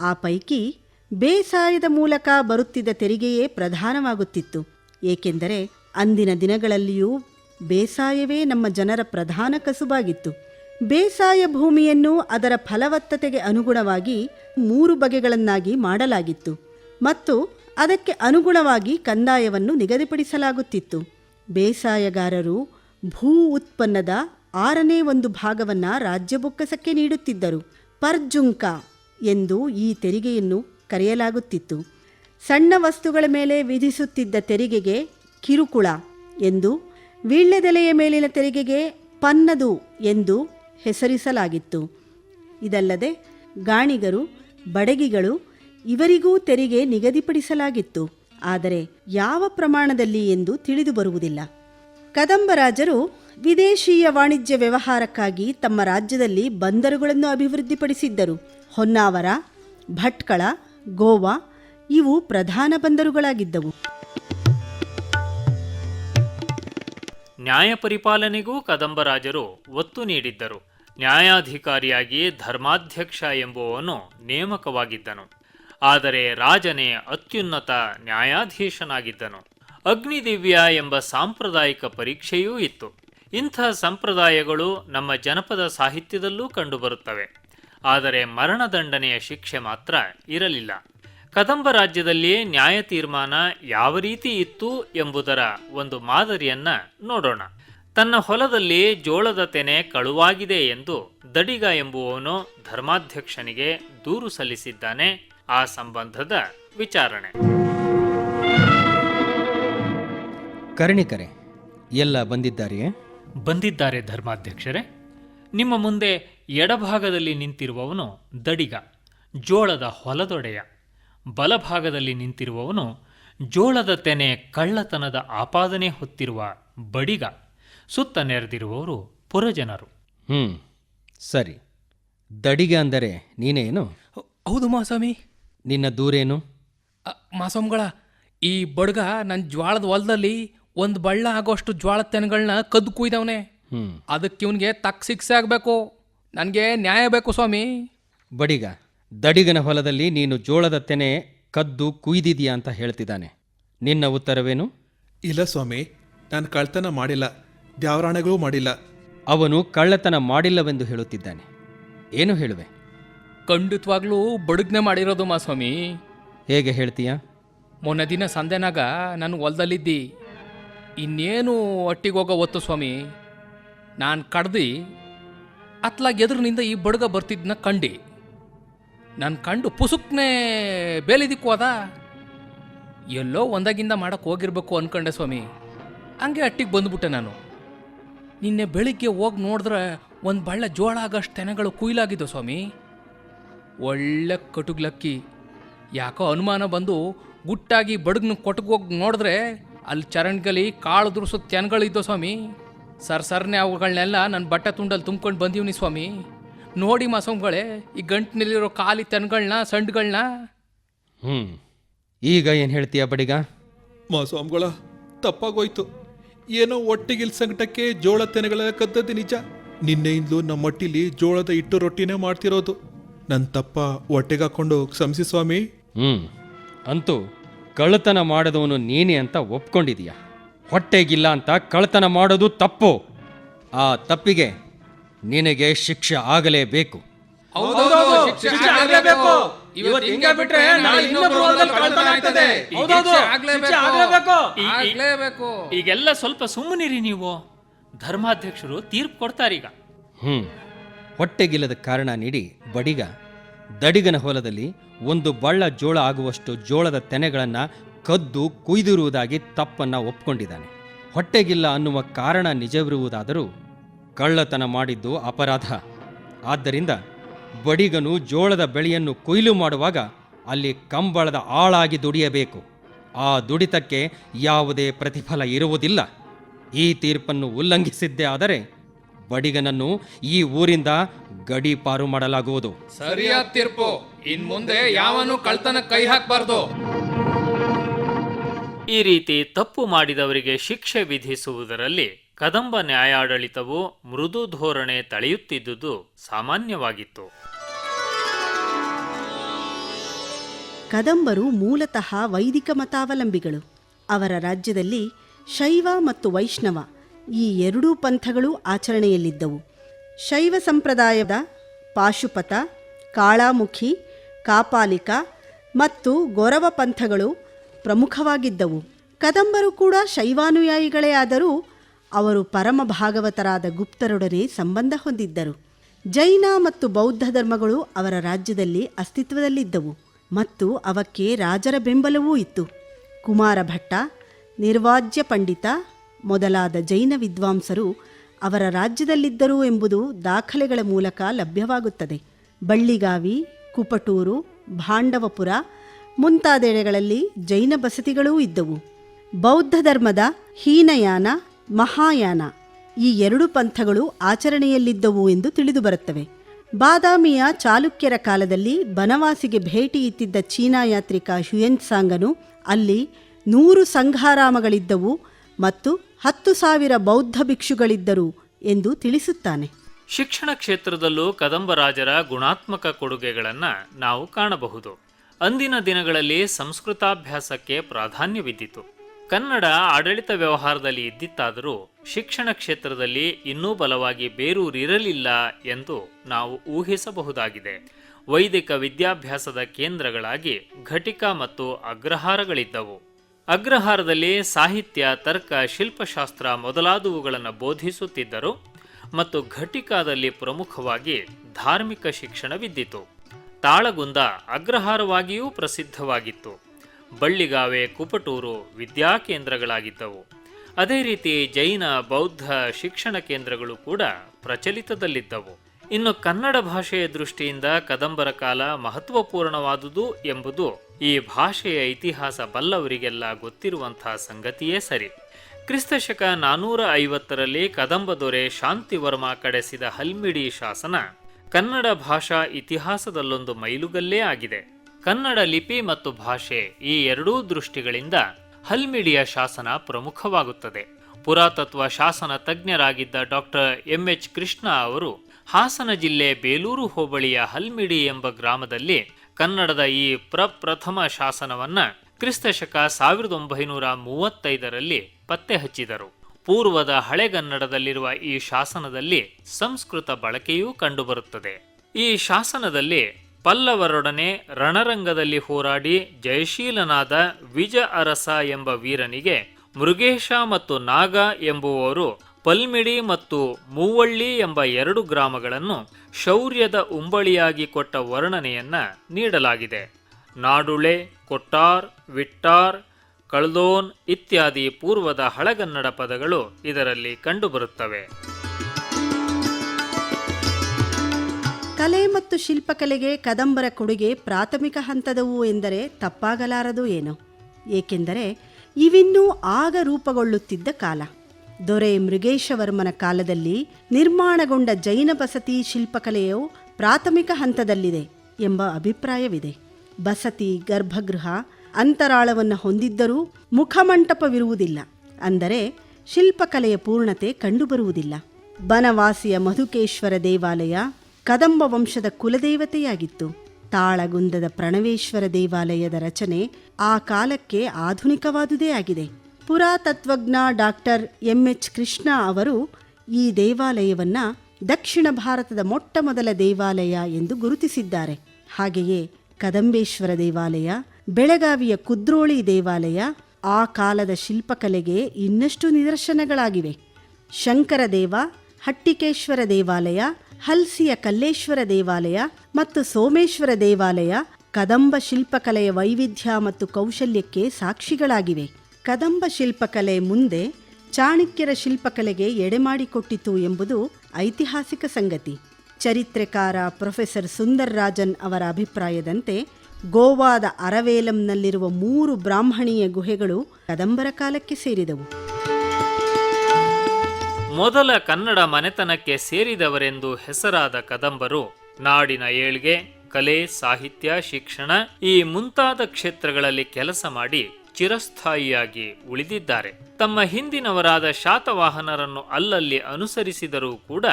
S5: ಆ ಪೈಕಿ ಬೇಸಾಯದ ಮೂಲಕ ಬರುತ್ತಿದ್ದ ತೆರಿಗೆಯೇ ಪ್ರಧಾನವಾಗುತ್ತಿತ್ತು. ಏಕೆಂದರೆ ಅಂದಿನ ದಿನಗಳಲ್ಲಿಯೂ ಬೇಸಾಯವೇ ನಮ್ಮ ಜನರ ಪ್ರಧಾನ ಕಸುಬಾಗಿತ್ತು. ಬೇಸಾಯ ಭೂಮಿಯನ್ನು ಅದರ ಫಲವತ್ತತೆಗೆ ಅನುಗುಣವಾಗಿ ಮೂರು ಬಗೆಗಳನ್ನಾಗಿ ಮಾಡಲಾಗಿತ್ತು ಮತ್ತು ಅದಕ್ಕೆ ಅನುಗುಣವಾಗಿ ಕಂದಾಯವನ್ನು ನಿಗದಿಪಡಿಸಲಾಗುತ್ತಿತ್ತು. ಬೇಸಾಯಗಾರರು ಭೂ ಉತ್ಪನ್ನದ ಆರನೇ ಒಂದು ಭಾಗವನ್ನು ರಾಜ್ಯ ಬೊಕ್ಕಸಕ್ಕೆ ನೀಡುತ್ತಿದ್ದರು. ಪರ್ಜುಂಕ ಎಂದು ಈ ತೆರಿಗೆಯನ್ನು ಕರೆಯಲಾಗುತ್ತಿತ್ತು. ಸಣ್ಣ ವಸ್ತುಗಳ ಮೇಲೆ ವಿಧಿಸುತ್ತಿದ್ದ ತೆರಿಗೆಗೆ ಕಿರುಕುಳ ಎಂದು, ವೀಳ್ಯದೆಲೆಯ ಮೇಲಿನ ತೆರಿಗೆಗೆ ಪನ್ನದು ಎಂದು ಹೆಸರಿಸಲಾಗಿತ್ತು. ಇದಲ್ಲದೆ ಗಾಣಿಗರು, ಬಡಗಿಗಳು ಇವರಿಗೂ ತೆರಿಗೆ ನಿಗದಿಪಡಿಸಲಾಗಿತ್ತು. ಆದರೆ ಯಾವ ಪ್ರಮಾಣದಲ್ಲಿ ಎಂದು ತಿಳಿದು ಬರುವುದಿಲ್ಲ. ಕದಂಬರಾಜರು ವಿದೇಶೀಯ ವಾಣಿಜ್ಯ ವ್ಯವಹಾರಕ್ಕಾಗಿ ತಮ್ಮ ರಾಜ್ಯದಲ್ಲಿ ಬಂದರುಗಳನ್ನು ಅಭಿವೃದ್ಧಿಪಡಿಸಿದ್ದರು. ಹೊನ್ನಾವರ, ಭಟ್ಕಳ, ಗೋವಾ ಇವು ಪ್ರಧಾನ ಬಂದರುಗಳಾಗಿದ್ದವು.
S4: ನ್ಯಾಯ ಪರಿಪಾಲನೆಗೂ ಕದಂಬರಾಜರು ಒತ್ತು ನೀಡಿದ್ದರು. ನ್ಯಾಯಾಧಿಕಾರಿಯಾಗಿ ಧರ್ಮಾಧ್ಯಕ್ಷ ಎಂಬುವವನು ನೇಮಕವಾಗಿದ್ದನು. ಆದರೆ ರಾಜನೇ ಅತ್ಯುನ್ನತ ನ್ಯಾಯಾಧೀಶನಾಗಿದ್ದನು. ಅಗ್ನಿದಿವ್ಯ ಎಂಬ ಸಾಂಪ್ರದಾಯಿಕ ಪರೀಕ್ಷೆಯೂ ಇತ್ತು. ಇಂಥ ಸಂಪ್ರದಾಯಗಳು ನಮ್ಮ ಜನಪದ ಸಾಹಿತ್ಯದಲ್ಲೂ ಕಂಡುಬರುತ್ತವೆ. ಆದರೆ ಮರಣದಂಡನೆಯ ಶಿಕ್ಷೆ ಮಾತ್ರ ಇರಲಿಲ್ಲ. ಕದಂಬ ರಾಜ್ಯದಲ್ಲಿ ನ್ಯಾಯ ತೀರ್ಮಾನ ಯಾವ ರೀತಿ ಇತ್ತು ಎಂಬುದರ ಒಂದು ಮಾದರಿಯನ್ನ ನೋಡೋಣ. ತನ್ನ ಹೊಲದಲ್ಲಿ ಜೋಳದ ತೆನೆ ಕಳುವಾಗಿದೆ ಎಂದು ದಡಿಗ ಎಂಬುವವನು ಧರ್ಮಾಧ್ಯಕ್ಷನಿಗೆ ದೂರು ಸಲ್ಲಿಸಿದ್ದಾನೆ. ಆ ಸಂಬಂಧದ ವಿಚಾರಣೆ.
S10: ಕರ್ಣಿಕರೆ ಎಲ್ಲ ಬಂದಿದ್ದಾರೆಯೇ?
S4: ಬಂದಿದ್ದಾರೆ ಧರ್ಮಾಧ್ಯಕ್ಷರೇ. ನಿಮ್ಮ ಮುಂದೆ ಎಡಭಾಗದಲ್ಲಿ ನಿಂತಿರುವವನು ದಡಿಗ ಜೋಳದ ಹೊಲದೊಡೆಯ. ಬಲಭಾಗದಲ್ಲಿ ನಿಂತಿರುವವನು ಜೋಳದ ತೆನೆ ಕಳ್ಳತನದ ಆಪಾದನೆ ಹೊತ್ತಿರುವ ಬಡಿಗ. ಸುತ್ತ ನೆರೆದಿರುವವರು ಪುರಜನರು.
S10: ಹ್ಞೂ ಸರಿ. ದಡಿಗೆ ಅಂದರೆ ನೀನೇನು?
S6: ಹೌದು ಮಾಸ್ವಾಮಿ.
S10: ನಿನ್ನ ದೂರೇನು?
S6: ಅ, ಮಾಸ್ವಾಮಿಗಳ ಈ ಬಡ್ಗ ನನ್ನ ಜ್ವಾಳದ ಹೊಲದಲ್ಲಿ ಒಂದು ಬಳ್ಳ ಆಗೋಷ್ಟು ಜ್ವಾಳದ ತೆನೆಗಳನ್ನ ಕದ್ದು ಕುಯ್ದವನೆ.
S10: ಹ್ಞೂ
S6: ಅದಕ್ಕೆ ಇವನಿಗೆ ತಕ್ಕ ಶಿಕ್ಷೆ ಆಗಬೇಕು. ನನಗೆ ನ್ಯಾಯ ಬೇಕು ಸ್ವಾಮಿ.
S10: ಬಡಿಗ ದಡಿಗನ ಹೊಲದಲ್ಲಿ ನೀನು ಜೋಳದ ತೆನೆ ಕದ್ದು ಕುಯ್ದಿದೀಯಾ ಅಂತ ಹೇಳ್ತಿದ್ದಾನೆ. ನಿನ್ನ ಉತ್ತರವೇನು?
S7: ಇಲ್ಲ ಸ್ವಾಮಿ ನಾನು ಕಳ್ತನ ಮಾಡಿಲ್ಲ. ದ್ಯಾವರಾಣೆಗಳೂ ಮಾಡಿಲ್ಲ.
S10: ಅವನು ಕಳ್ಳತನ ಮಾಡಿಲ್ಲವೆಂದು ಹೇಳುತ್ತಿದ್ದಾನೆ. ಏನು ಹೇಳುವೆ?
S6: ಖಂಡಿತವಾಗ್ಲೂ ಬಡುಗ್ನೆ ಮಾಡಿರೋದು ಮಾ ಸ್ವಾಮಿ.
S10: ಹೇಗೆ ಹೇಳ್ತೀಯಾ?
S6: ಮೊನ್ನೆ ದಿನ ಸಂದೆನಾಗ ನಾನು ಹೊಲದಲ್ಲಿದ್ದಿ. ಇನ್ನೇನು ಒಟ್ಟಿಗೆ ಒತ್ತು ಹೊತ್ತು ಸ್ವಾಮಿ ನಾನು ಕಡ್ದು ಅತ್ಲಾಗ ಎದುರಿನಿಂದ ಈ ಬಡಗ ಬರ್ತಿದ್ನ ಕಂಡು. ನಾನು ಕಂಡು ಪುಸುಕ್ನೆ ಬೇಲಿದಿಕ್ಕು ಹೋದ ಎಲ್ಲೋ ಒಂದಾಗಿಂದ ಮಾಡಕ್ಕೆ ಹೋಗಿರ್ಬೇಕು ಅನ್ಕೊಂಡೆ ಸ್ವಾಮಿ. ಹಂಗೆ ಅಟ್ಟಿಗೆ ಬಂದ್ಬಿಟ್ಟೆ ನಾನು. ನಿನ್ನೆ ಬೆಳಿಗ್ಗೆ ಹೋಗಿ ನೋಡಿದ್ರೆ ಒಂದು ಬಳ್ಳ ಜೋಳ ಆಗಷ್ಟು ತೆನೆಗಳು ಕುಯ್ಲಾಗಿದ್ದು ಸ್ವಾಮಿ? ಒಳ್ಳೆ ಕಟುಗ್ಲಕ್ಕಿ. ಯಾಕೋ ಅನುಮಾನ ಬಂದು ಗುಟ್ಟಾಗಿ ಬಡಗ್ನ ಕೊಟ್ಟಗೋಗಿ ನೋಡಿದ್ರೆ ಅಲ್ಲಿ ಚರಂಡ್ಗಲಿ ಕಾಳು ದುರ್ಸೋ ತೆನೆಗಳಿದ್ದೋ ಸ್ವಾಮಿ? ಸರ್ ಸರ್ನೆ ಅವುಗಳನ್ನೆಲ್ಲ ನನ್ನ ಬಟ್ಟೆ ತುಂಡಲ್ಲಿ ತುಂಬ್ಕೊಂಡು ಬಂದೀವ್ನಿ ಸ್ವಾಮಿ. ನೋಡಿ ಮಾಸಂಗಳೇ ಈ ಗಂಟಿನಲ್ಲಿರೋ ಖಾಲಿ ತೆನೆಗಳನ್ನ ಸಂಡ್ಗಳನ್ನ
S10: ಹ್ಞೂ ಈಗ ಏನು ಹೇಳ್ತೀಯ ಬಡಿಗ?
S7: ಮಾಸೋಮ್ಗಳ ತಪ್ಪಾಗೋಯ್ತು. ಏನೋ ಒಟ್ಟಿಗಿಲ್ ಸಂಕಟಕ್ಕೆ ಜೋಳ ತೆನೆಗಳ ಕದ್ದದ್ದು ನಿಜ. ನಿನ್ನೆಯಿಂದಲೂ ನಮ್ಮ ಮಟ್ಟಿಲಿ ಜೋಳದ ಇಟ್ಟು ರೊಟ್ಟಿನೇ ಮಾಡ್ತಿರೋದು. ನನ್ನ ತಪ್ಪ ಹೊಟ್ಟೆಗೆ ಹಾಕೊಂಡು ಕ್ಷಮಿಸಿ ಸ್ವಾಮಿ.
S10: ಹ್ಮ್. ಅಂತೂ ಕಳ್ಳತನ ಮಾಡಿದವನು ನೀನೇ ಅಂತ ಒಪ್ಕೊಂಡಿದೀಯ. ಹೊಟ್ಟೆಗಿಲ್ಲ ಅಂತ ಕಳ್ಳತನ ಮಾಡೋದು ತಪ್ಪು. ಆ ತಪ್ಪಿಗೆ ನಿನಗೆ ಶಿಕ್ಷೆ ಆಗಲೇಬೇಕು.
S4: ಈಗೆಲ್ಲ ಸ್ವಲ್ಪ ಸುಮ್ಮನಿರಿ ನೀವು. ಧರ್ಮಾಧ್ಯಕ್ಷರು ತೀರ್ಪು ಕೊಡ್ತಾರೀಗ
S10: ಹ್ಞೂ ಹೊಟ್ಟೆಗಿಲ್ಲದ ಕಾರಣ ನೀಡಿ ಬಡಿಗ. ದಡಿಗನ ಹೊಲದಲ್ಲಿ ಒಂದು ಬಳ್ಳ ಜೋಳ ಆಗುವಷ್ಟು ಜೋಳದ ತೆನೆಗಳನ್ನು ಕದ್ದು ಕುಯ್ದಿರುವುದಾಗಿ ತಪ್ಪನ್ನ ಒಪ್ಕೊಂಡಿದ್ದಾನೆ. ಹೊಟ್ಟೆಗಿಲ್ಲ ಅನ್ನುವ ಕಾರಣ ನಿಜವಿರುವುದಾದರೂ ಕಳ್ಳತನ ಮಾಡಿದ್ದು ಅಪರಾಧ. ಆದ್ದರಿಂದ ಬಡಿಗನು ಜೋಳದ ಬೆಳೆಯನ್ನು ಕೊಯ್ಲು ಮಾಡುವಾಗ ಅಲ್ಲಿ ಕಂಬಳದ ಆಳಾಗಿ ದುಡಿಯಬೇಕು. ಆ ದುಡಿತಕ್ಕೆ ಯಾವುದೇ ಪ್ರತಿಫಲ ಇರುವುದಿಲ್ಲ. ಈ ತೀರ್ಪನ್ನು ಉಲ್ಲಂಘಿಸಿದ್ದೇ ಆದರೆ ಬಡಿಗನನ್ನು ಈ ಊರಿಂದ ಗಡೀಪಾರು ಮಾಡಲಾಗುವುದು.
S6: ಸರಿಯಾದ ತೀರ್ಪು. ಇನ್ ಮುಂದೆ ಯಾವನು ಕಳ್ತನ ಕೈ ಹಾಕಬಾರ್ದು.
S4: ಈ ರೀತಿ ತಪ್ಪು ಮಾಡಿದವರಿಗೆ ಶಿಕ್ಷೆ ವಿಧಿಸುವುದರಲ್ಲಿ ಕದಂಬ ನ್ಯಾಯಾಡಳಿತವು ಮೃದು ಧೋರಣೆ ತಳೆಯುತ್ತಿದ್ದುದು ಸಾಮಾನ್ಯವಾಗಿತ್ತು.
S5: ಕದಂಬರು ಮೂಲತಃ ವೈದಿಕ ಮತಾವಲಂಬಿಗಳು. ಅವರ ರಾಜ್ಯದಲ್ಲಿ ಶೈವ ಮತ್ತು ವೈಷ್ಣವ ಈ ಎರಡೂ ಪಂಥಗಳು ಆಚರಣೆಯಲ್ಲಿದ್ದವು. ಶೈವ ಸಂಪ್ರದಾಯದ ಪಾಶುಪತ, ಕಾಳಾಮುಖಿ, ಕಾಪಾಲಿಕ ಮತ್ತು ಗೊರವ ಪಂಥಗಳು ಪ್ರಮುಖವಾಗಿದ್ದವು. ಕದಂಬರು ಕೂಡ ಶೈವಾನುಯಾಯಿಗಳೇ ಆದರೂ ಅವರು ಪರಮ ಭಾಗವತರಾದ ಗುಪ್ತರೊಡನೆ ಸಂಬಂಧ ಹೊಂದಿದ್ದರು. ಜೈನ ಮತ್ತು ಬೌದ್ಧ ಧರ್ಮಗಳು ಅವರ ರಾಜ್ಯದಲ್ಲಿ ಅಸ್ತಿತ್ವದಲ್ಲಿದ್ದವು ಮತ್ತು ಅವಕ್ಕೆ ರಾಜರ ಬೆಂಬಲವೂ ಇತ್ತು. ಕುಮಾರ ಭಟ್ಟ, ನಿರ್ವಾಜ್ಯ ಪಂಡಿತ, ಮೊದಲಾದ ಜೈನ ವಿದ್ವಾಂಸರು ಅವರ ರಾಜ್ಯದಲ್ಲಿದ್ದರು ಎಂಬುದು ದಾಖಲೆಗಳ ಮೂಲಕ ಲಭ್ಯವಾಗುತ್ತದೆ. ಬಳ್ಳಿಗಾವಿ, ಕುಪಟೂರು, ಭಾಂಡವಪುರ ಮುಂತಾದೆಡೆಗಳಲ್ಲಿ ಜೈನ ಬಸತಿಗಳೂ ಇದ್ದವು. ಬೌದ್ಧ ಧರ್ಮದ ಹೀನಯಾನ ಮಹಾಯಾನ. ಈ ಎರಡು ಪಂಥಗಳು ಆಚರಣೆಯಲ್ಲಿದ್ದವು ಎಂದು ತಿಳಿದುಬರುತ್ತವೆ ಬಾದಾಮಿಯ ಚಾಲುಕ್ಯರ ಕಾಲದಲ್ಲಿ ಬನವಾಸಿಗೆ ಭೇಟಿ ಇತ್ತಿದ್ದ ಚೀನಾ ಯಾತ್ರಿಕ ಹ್ಯುಯೆನ್ಸಾಂಗನು ಅಲ್ಲಿ ನೂರು ಸಂಘಾರಾಮಗಳಿದ್ದವು ಮತ್ತು ಹತ್ತು ಸಾವಿರ ಬೌದ್ಧ ಭಿಕ್ಷುಗಳಿದ್ದರು ಎಂದು ತಿಳಿಸುತ್ತಾನೆ.
S4: ಶಿಕ್ಷಣ ಕ್ಷೇತ್ರದಲ್ಲೂ ಕದಂಬರಾಜರ ಗುಣಾತ್ಮಕ ಕೊಡುಗೆಗಳನ್ನು ನಾವು ಕಾಣಬಹುದು. ಅಂದಿನ ದಿನಗಳಲ್ಲಿ ಸಂಸ್ಕೃತಾಭ್ಯಾಸಕ್ಕೆ ಪ್ರಾಧಾನ್ಯವಿದ್ದಿತು. ಕನ್ನಡ ಆಡಳಿತ ವ್ಯವಹಾರದಲ್ಲಿ ಇದ್ದಿತ್ತಾದರೂ ಶಿಕ್ಷಣ ಕ್ಷೇತ್ರದಲ್ಲಿ ಇನ್ನೂ ಬಲವಾಗಿ ಬೇರೂರಿರಲಿಲ್ಲ ಎಂದು ನಾವು ಊಹಿಸಬಹುದಾಗಿದೆ. ವೈದಿಕ ವಿದ್ಯಾಭ್ಯಾಸದ ಕೇಂದ್ರಗಳಾಗಿ ಘಟಿಕ ಮತ್ತು ಅಗ್ರಹಾರಗಳಿದ್ದವು. ಅಗ್ರಹಾರದಲ್ಲಿ ಸಾಹಿತ್ಯ, ತರ್ಕ, ಶಿಲ್ಪಶಾಸ್ತ್ರ ಮೊದಲಾದವುಗಳನ್ನು ಬೋಧಿಸುತ್ತಿದ್ದರು ಮತ್ತು ಘಟಿಕಾದಲ್ಲಿ ಪ್ರಮುಖವಾಗಿ ಧಾರ್ಮಿಕ ಶಿಕ್ಷಣವಿದ್ದಿತು. ತಾಳಗುಂದ ಅಗ್ರಹಾರವಾಗಿಯೂ ಪ್ರಸಿದ್ಧವಾಗಿತ್ತು. ಬಳ್ಳಿಗಾವೆ, ಕುಪಟೂರು ವಿದ್ಯಾಕೇಂದ್ರಗಳಾಗಿದ್ದವು ಅದೇ ರೀತಿ ಜೈನ, ಬೌದ್ಧ ಶಿಕ್ಷಣ ಕೇಂದ್ರಗಳು ಕೂಡ ಪ್ರಚಲಿತದಲ್ಲಿದ್ದವು. ಇನ್ನು ಕನ್ನಡ ಭಾಷೆಯ ದೃಷ್ಟಿಯಿಂದ ಕದಂಬರ ಕಾಲ ಮಹತ್ವಪೂರ್ಣವಾದುದು ಎಂಬುದು ಈ ಭಾಷೆಯ ಇತಿಹಾಸ ಬಲ್ಲವರಿಗೆಲ್ಲ ಗೊತ್ತಿರುವಂತಹ ಸಂಗತಿಯೇ ಸರಿ. ಕ್ರಿಸ್ತಶಕ ನಾನೂರ ಐವತ್ತರಲ್ಲಿ ಕದಂಬ ದೊರೆ ಶಾಂತಿವರ್ಮ ಕಡೆಸಿದ ಹಲ್ಮಿಡಿ ಶಾಸನ ಕನ್ನಡ ಭಾಷಾ ಇತಿಹಾಸದಲ್ಲೊಂದು ಮೈಲುಗಲ್ಲೇ ಆಗಿದೆ. ಕನ್ನಡ ಲಿಪಿ ಮತ್ತು ಭಾಷೆ ಈ ಎರಡೂ ದೃಷ್ಟಿಗಳಿಂದ ಹಲ್ಮಿಡಿಯ ಶಾಸನ ಪ್ರಮುಖವಾಗುತ್ತದೆ. ಪುರಾತತ್ವ ಶಾಸನ ತಜ್ಞರಾಗಿದ್ದ ಡಾಕ್ಟರ್ ಎಂ ಎಚ್ ಕೃಷ್ಣ ಅವರು, ಹಾಸನ ಜಿಲ್ಲೆ ಬೇಲೂರು ಹೋಬಳಿಯ ಹಲ್ಮಿಡಿ ಎಂಬ ಗ್ರಾಮದಲ್ಲಿ ಕನ್ನಡದ ಈ ಪ್ರಪ್ರಥಮ ಶಾಸನವನ್ನ ಕ್ರಿಸ್ತಶಕ ಸಾವಿರದ ಒಂಬೈನೂರ ಮೂವತ್ತೈದರಲ್ಲಿ ಪತ್ತೆ ಹಚ್ಚಿದರು. ಪೂರ್ವದ ಹಳೆಗನ್ನಡದಲ್ಲಿರುವ ಈ ಶಾಸನದಲ್ಲಿ ಸಂಸ್ಕೃತ ಬಳಕೆಯೂ ಕಂಡುಬರುತ್ತದೆ. ಈ ಶಾಸನದಲ್ಲಿ ಪಲ್ಲವರೊಡನೆ ರಣರಂಗದಲ್ಲಿ ಹೋರಾಡಿ ಜಯಶೀಲನಾದ ವಿಜ ಅರಸ ಎಂಬ ವೀರನಿಗೆ ಮೃಗೇಶ ಮತ್ತು ನಾಗ ಎಂಬುವವರು ಪಲ್ಮಿಡಿ ಮತ್ತು ಮೂವಳ್ಳಿ ಎಂಬ ಎರಡು ಗ್ರಾಮಗಳನ್ನು ಶೌರ್ಯದ ಉಂಬಳಿಯಾಗಿ ಕೊಟ್ಟ ವರ್ಣನೆಯನ್ನ ನೀಡಲಾಗಿದೆ. ನಾಡುಳೆ, ಕೊಟ್ಟಾರ್, ವಿಟ್ಟಾರ್, ಕಳ್ದೋನ್ ಇತ್ಯಾದಿ ಪೂರ್ವದ ಹಳಗನ್ನಡ ಪದಗಳು ಇದರಲ್ಲಿ ಕಂಡುಬರುತ್ತವೆ.
S5: ಕಲೆ ಮತ್ತು ಶಿಲ್ಪಕಲೆಗೆ ಕದಂಬರ ಕೊಡುಗೆ ಪ್ರಾಥಮಿಕ ಹಂತದವು ಎಂದರೆ ತಪ್ಪಾಗಲಾರದು ಏನು? ಏಕೆಂದರೆ ಇವಿನ್ನೂ ಆಗ ರೂಪುಗೊಳ್ಳುತ್ತಿದ್ದ ಕಾಲ. ದೊರೆ ಮೃಗೇಶವರ್ಮನ ಕಾಲದಲ್ಲಿ ನಿರ್ಮಾಣಗೊಂಡ ಜೈನ ಬಸತಿ ಶಿಲ್ಪಕಲೆಯು ಪ್ರಾಥಮಿಕ ಹಂತದಲ್ಲಿದೆ ಎಂಬ ಅಭಿಪ್ರಾಯವಿದೆ. ಬಸತಿ ಗರ್ಭಗೃಹ ಅಂತರಾಳವನ್ನು ಹೊಂದಿದ್ದರೂ ಮುಖಮಂಟಪವಿರುವುದಿಲ್ಲ. ಅಂದರೆ ಶಿಲ್ಪಕಲೆಯ ಪೂರ್ಣತೆ ಕಂಡುಬರುವುದಿಲ್ಲ. ಬನವಾಸಿಯ ಮಧುಕೇಶ್ವರ ದೇವಾಲಯ ಕದಂಬ ವಂಶದ ಕುಲದೇವತೆಯಾಗಿತ್ತು. ತಾಳಗುಂದದ ಪ್ರಣವೇಶ್ವರ ದೇವಾಲಯದ ರಚನೆ ಆ ಕಾಲಕ್ಕೆ ಆಧುನಿಕವಾದುದೇ ಆಗಿದೆ. ಪುರಾತತ್ವಜ್ಞ ಡಾಕ್ಟರ್ ಎಂ ಎಚ್ ಕೃಷ್ಣ ಅವರು ಈ ದೇವಾಲಯವನ್ನ ದಕ್ಷಿಣ ಭಾರತದ ಮೊಟ್ಟ ಮೊದಲ ದೇವಾಲಯ ಎಂದು ಗುರುತಿಸಿದ್ದಾರೆ. ಹಾಗೆಯೇ ಕದಂಬೇಶ್ವರ ದೇವಾಲಯ, ಬೆಳಗಾವಿಯ ಕುದ್ರೋಳಿ ದೇವಾಲಯ ಆ ಕಾಲದ ಶಿಲ್ಪಕಲೆಗೆ ಇನ್ನಷ್ಟು ನಿದರ್ಶನಗಳಾಗಿವೆ. ಶಂಕರದೇವ, ಹಟ್ಟಿಕೇಶ್ವರ ದೇವಾಲಯ ಹಲ್ಸಿಯ ಕಲ್ಲೇಶ್ವರ ದೇವಾಲಯ ಮತ್ತು ಸೋಮೇಶ್ವರ ದೇವಾಲಯ ಕದಂಬ ಶಿಲ್ಪಕಲೆಯ ವೈವಿಧ್ಯ ಮತ್ತು ಕೌಶಲ್ಯಕ್ಕೆ ಸಾಕ್ಷಿಗಳಾಗಿವೆ. ಕದಂಬ ಶಿಲ್ಪಕಲೆ ಮುಂದೆ ಚಾಣಕ್ಯರ ಶಿಲ್ಪಕಲೆಗೆ ಎಡೆಮಾಡಿಕೊಟ್ಟಿತು ಎಂಬುದು ಐತಿಹಾಸಿಕ ಸಂಗತಿ. ಚರಿತ್ರೆಕಾರ ಪ್ರೊಫೆಸರ್ ಸುಂದರ್ ರಾಜನ್ ಅವರ ಅಭಿಪ್ರಾಯದಂತೆ ಗೋವಾದ ಅರವೇಲಂನಲ್ಲಿರುವ ಮೂರು ಬ್ರಾಹ್ಮಣೀಯ ಗುಹೆಗಳು ಕದಂಬರ ಕಾಲಕ್ಕೆ ಸೇರಿದವು.
S4: ಮೊದಲ ಕನ್ನಡ ಮನೆತನಕ್ಕೆ ಸೇರಿದವರೆಂದು ಹೆಸರಾದ ಕದಂಬರು, ನಾಡಿನ ಏಳ್ಗೆ, ಕಲೆ, ಸಾಹಿತ್ಯ, ಶಿಕ್ಷಣ ಈ ಮುಂತಾದ ಕ್ಷೇತ್ರಗಳಲ್ಲಿ ಕೆಲಸ ಮಾಡಿ ಚಿರಸ್ಥಾಯಿಯಾಗಿ ಉಳಿದಿದ್ದಾರೆ. ತಮ್ಮ ಹಿಂದಿನವರಾದ ಶಾತವಾಹನರನ್ನು ಅಲ್ಲಲ್ಲಿ ಅನುಸರಿಸಿದರೂ ಕೂಡ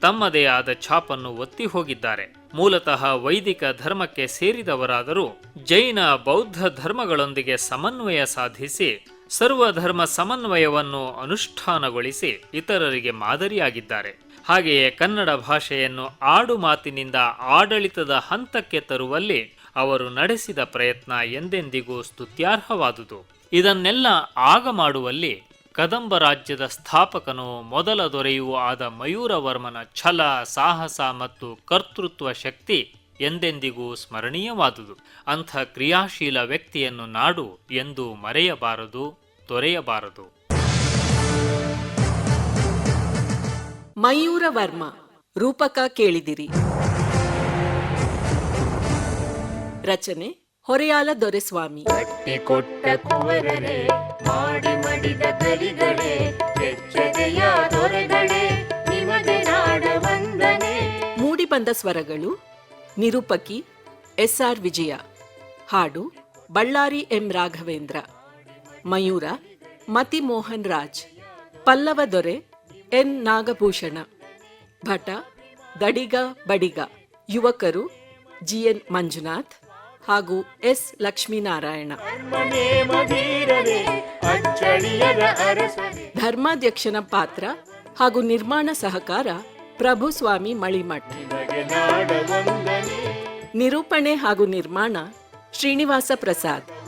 S4: ತಮ್ಮದೇ ಆದ ಛಾಪನ್ನು ಒತ್ತಿ ಹೋಗಿದ್ದಾರೆ. ಮೂಲತಃ ವೈದಿಕ ಧರ್ಮಕ್ಕೆ ಸೇರಿದವರಾದರೂ ಜೈನ ಬೌದ್ಧ ಧರ್ಮಗಳೊಂದಿಗೆ ಸಮನ್ವಯ ಸಾಧಿಸಿ ಸರ್ವಧರ್ಮ ಸಮನ್ವಯವನ್ನು ಅನುಷ್ಠಾನಗೊಳಿಸಿ ಇತರರಿಗೆ ಮಾದರಿಯಾಗಿದ್ದಾರೆ. ಹಾಗೆಯೇ ಕನ್ನಡ ಭಾಷೆಯನ್ನು ಆಡು ಮಾತಿನಿಂದ ಆಡಳಿತದ ಹಂತಕ್ಕೆ ತರುವಲ್ಲಿ ಅವರು ನಡೆಸಿದ ಪ್ರಯತ್ನ ಎಂದೆಂದಿಗೂ ಸ್ತುತ್ಯಾರ್ಹವಾದುದು. ಇದನ್ನೆಲ್ಲ ಆಗ ಮಾಡುವಲ್ಲಿ ಕದಂಬ ರಾಜ್ಯದ ಸ್ಥಾಪಕನು ಮೊದಲ ದೊರೆಯೂ ಆದ ಮಯೂರವರ್ಮನ ಛಲ, ಸಾಹಸ ಮತ್ತು ಕರ್ತೃತ್ವ ಶಕ್ತಿ ಎಂದೆಂದಿಗೂ ಸ್ಮರಣೀಯವಾದುದು. ಅಂಥ ಕ್ರಿಯಾಶೀಲ ವ್ಯಕ್ತಿಯನ್ನು ನಾಡು ಎಂದು ಮರೆಯಬಾರದು. ತೊರೆಯಬಾರದು
S1: ಮಯೂರ ವರ್ಮ ರೂಪಕ ಕೇಳಿದಿರಿ. ರಚನೆ ಹೊರೆಯಾಲ ದೊರೆಸ್ವಾಮಿ.
S2: ಕಟ್ಟಿ ಕೊಟ್ಟ ಕುವರನೆ ಮಾಡಿ ಮಡಿದ ಕಲಿಗಳೇ ಕೆಚ್ಚದೆಯ ದೊರೆಗಳೇ ನಿಮಗೆ ನಾಡ ವಂದನೆ.
S1: ಮೂಡಿಬಂದ ಸ್ವರಗಳು ನಿರೂಪಕಿ ಎಸ್ ಆರ್ ವಿಜಯ ಹಾಡು ಬಳ್ಳಾರಿ ಎಂ ರಾಘವೇಂದ್ರ. ಮಯೂರ ಮತಿ ಮೋಹನ್ ರಾಜ್, ಪಲ್ಲವ ದೊರೆ, ಎನ್. ನಾಗಭೂಷಣ, ಭಟ, ದಡಿಗ ಬಡಿಗ, ಯುವಕರು ಜಿಎನ್ ಮಂಜುನಾಥ್ ಹಾಗೂ ಎಸ್. ಲಕ್ಷ್ಮೀನಾರಾಯಣ. ಧರ್ಮಾಧ್ಯಕ್ಷನ ಪಾತ್ರ ಹಾಗೂ ನಿರ್ಮಾಣ ಸಹಕಾರ ಪ್ರಭುಸ್ವಾಮಿ ಮಳಿಮಠ್. ನಿರೂಪಣೆ ಹಾಗೂ ನಿರ್ಮಾಣ ಶ್ರೀನಿವಾಸ ಪ್ರಸಾದ್.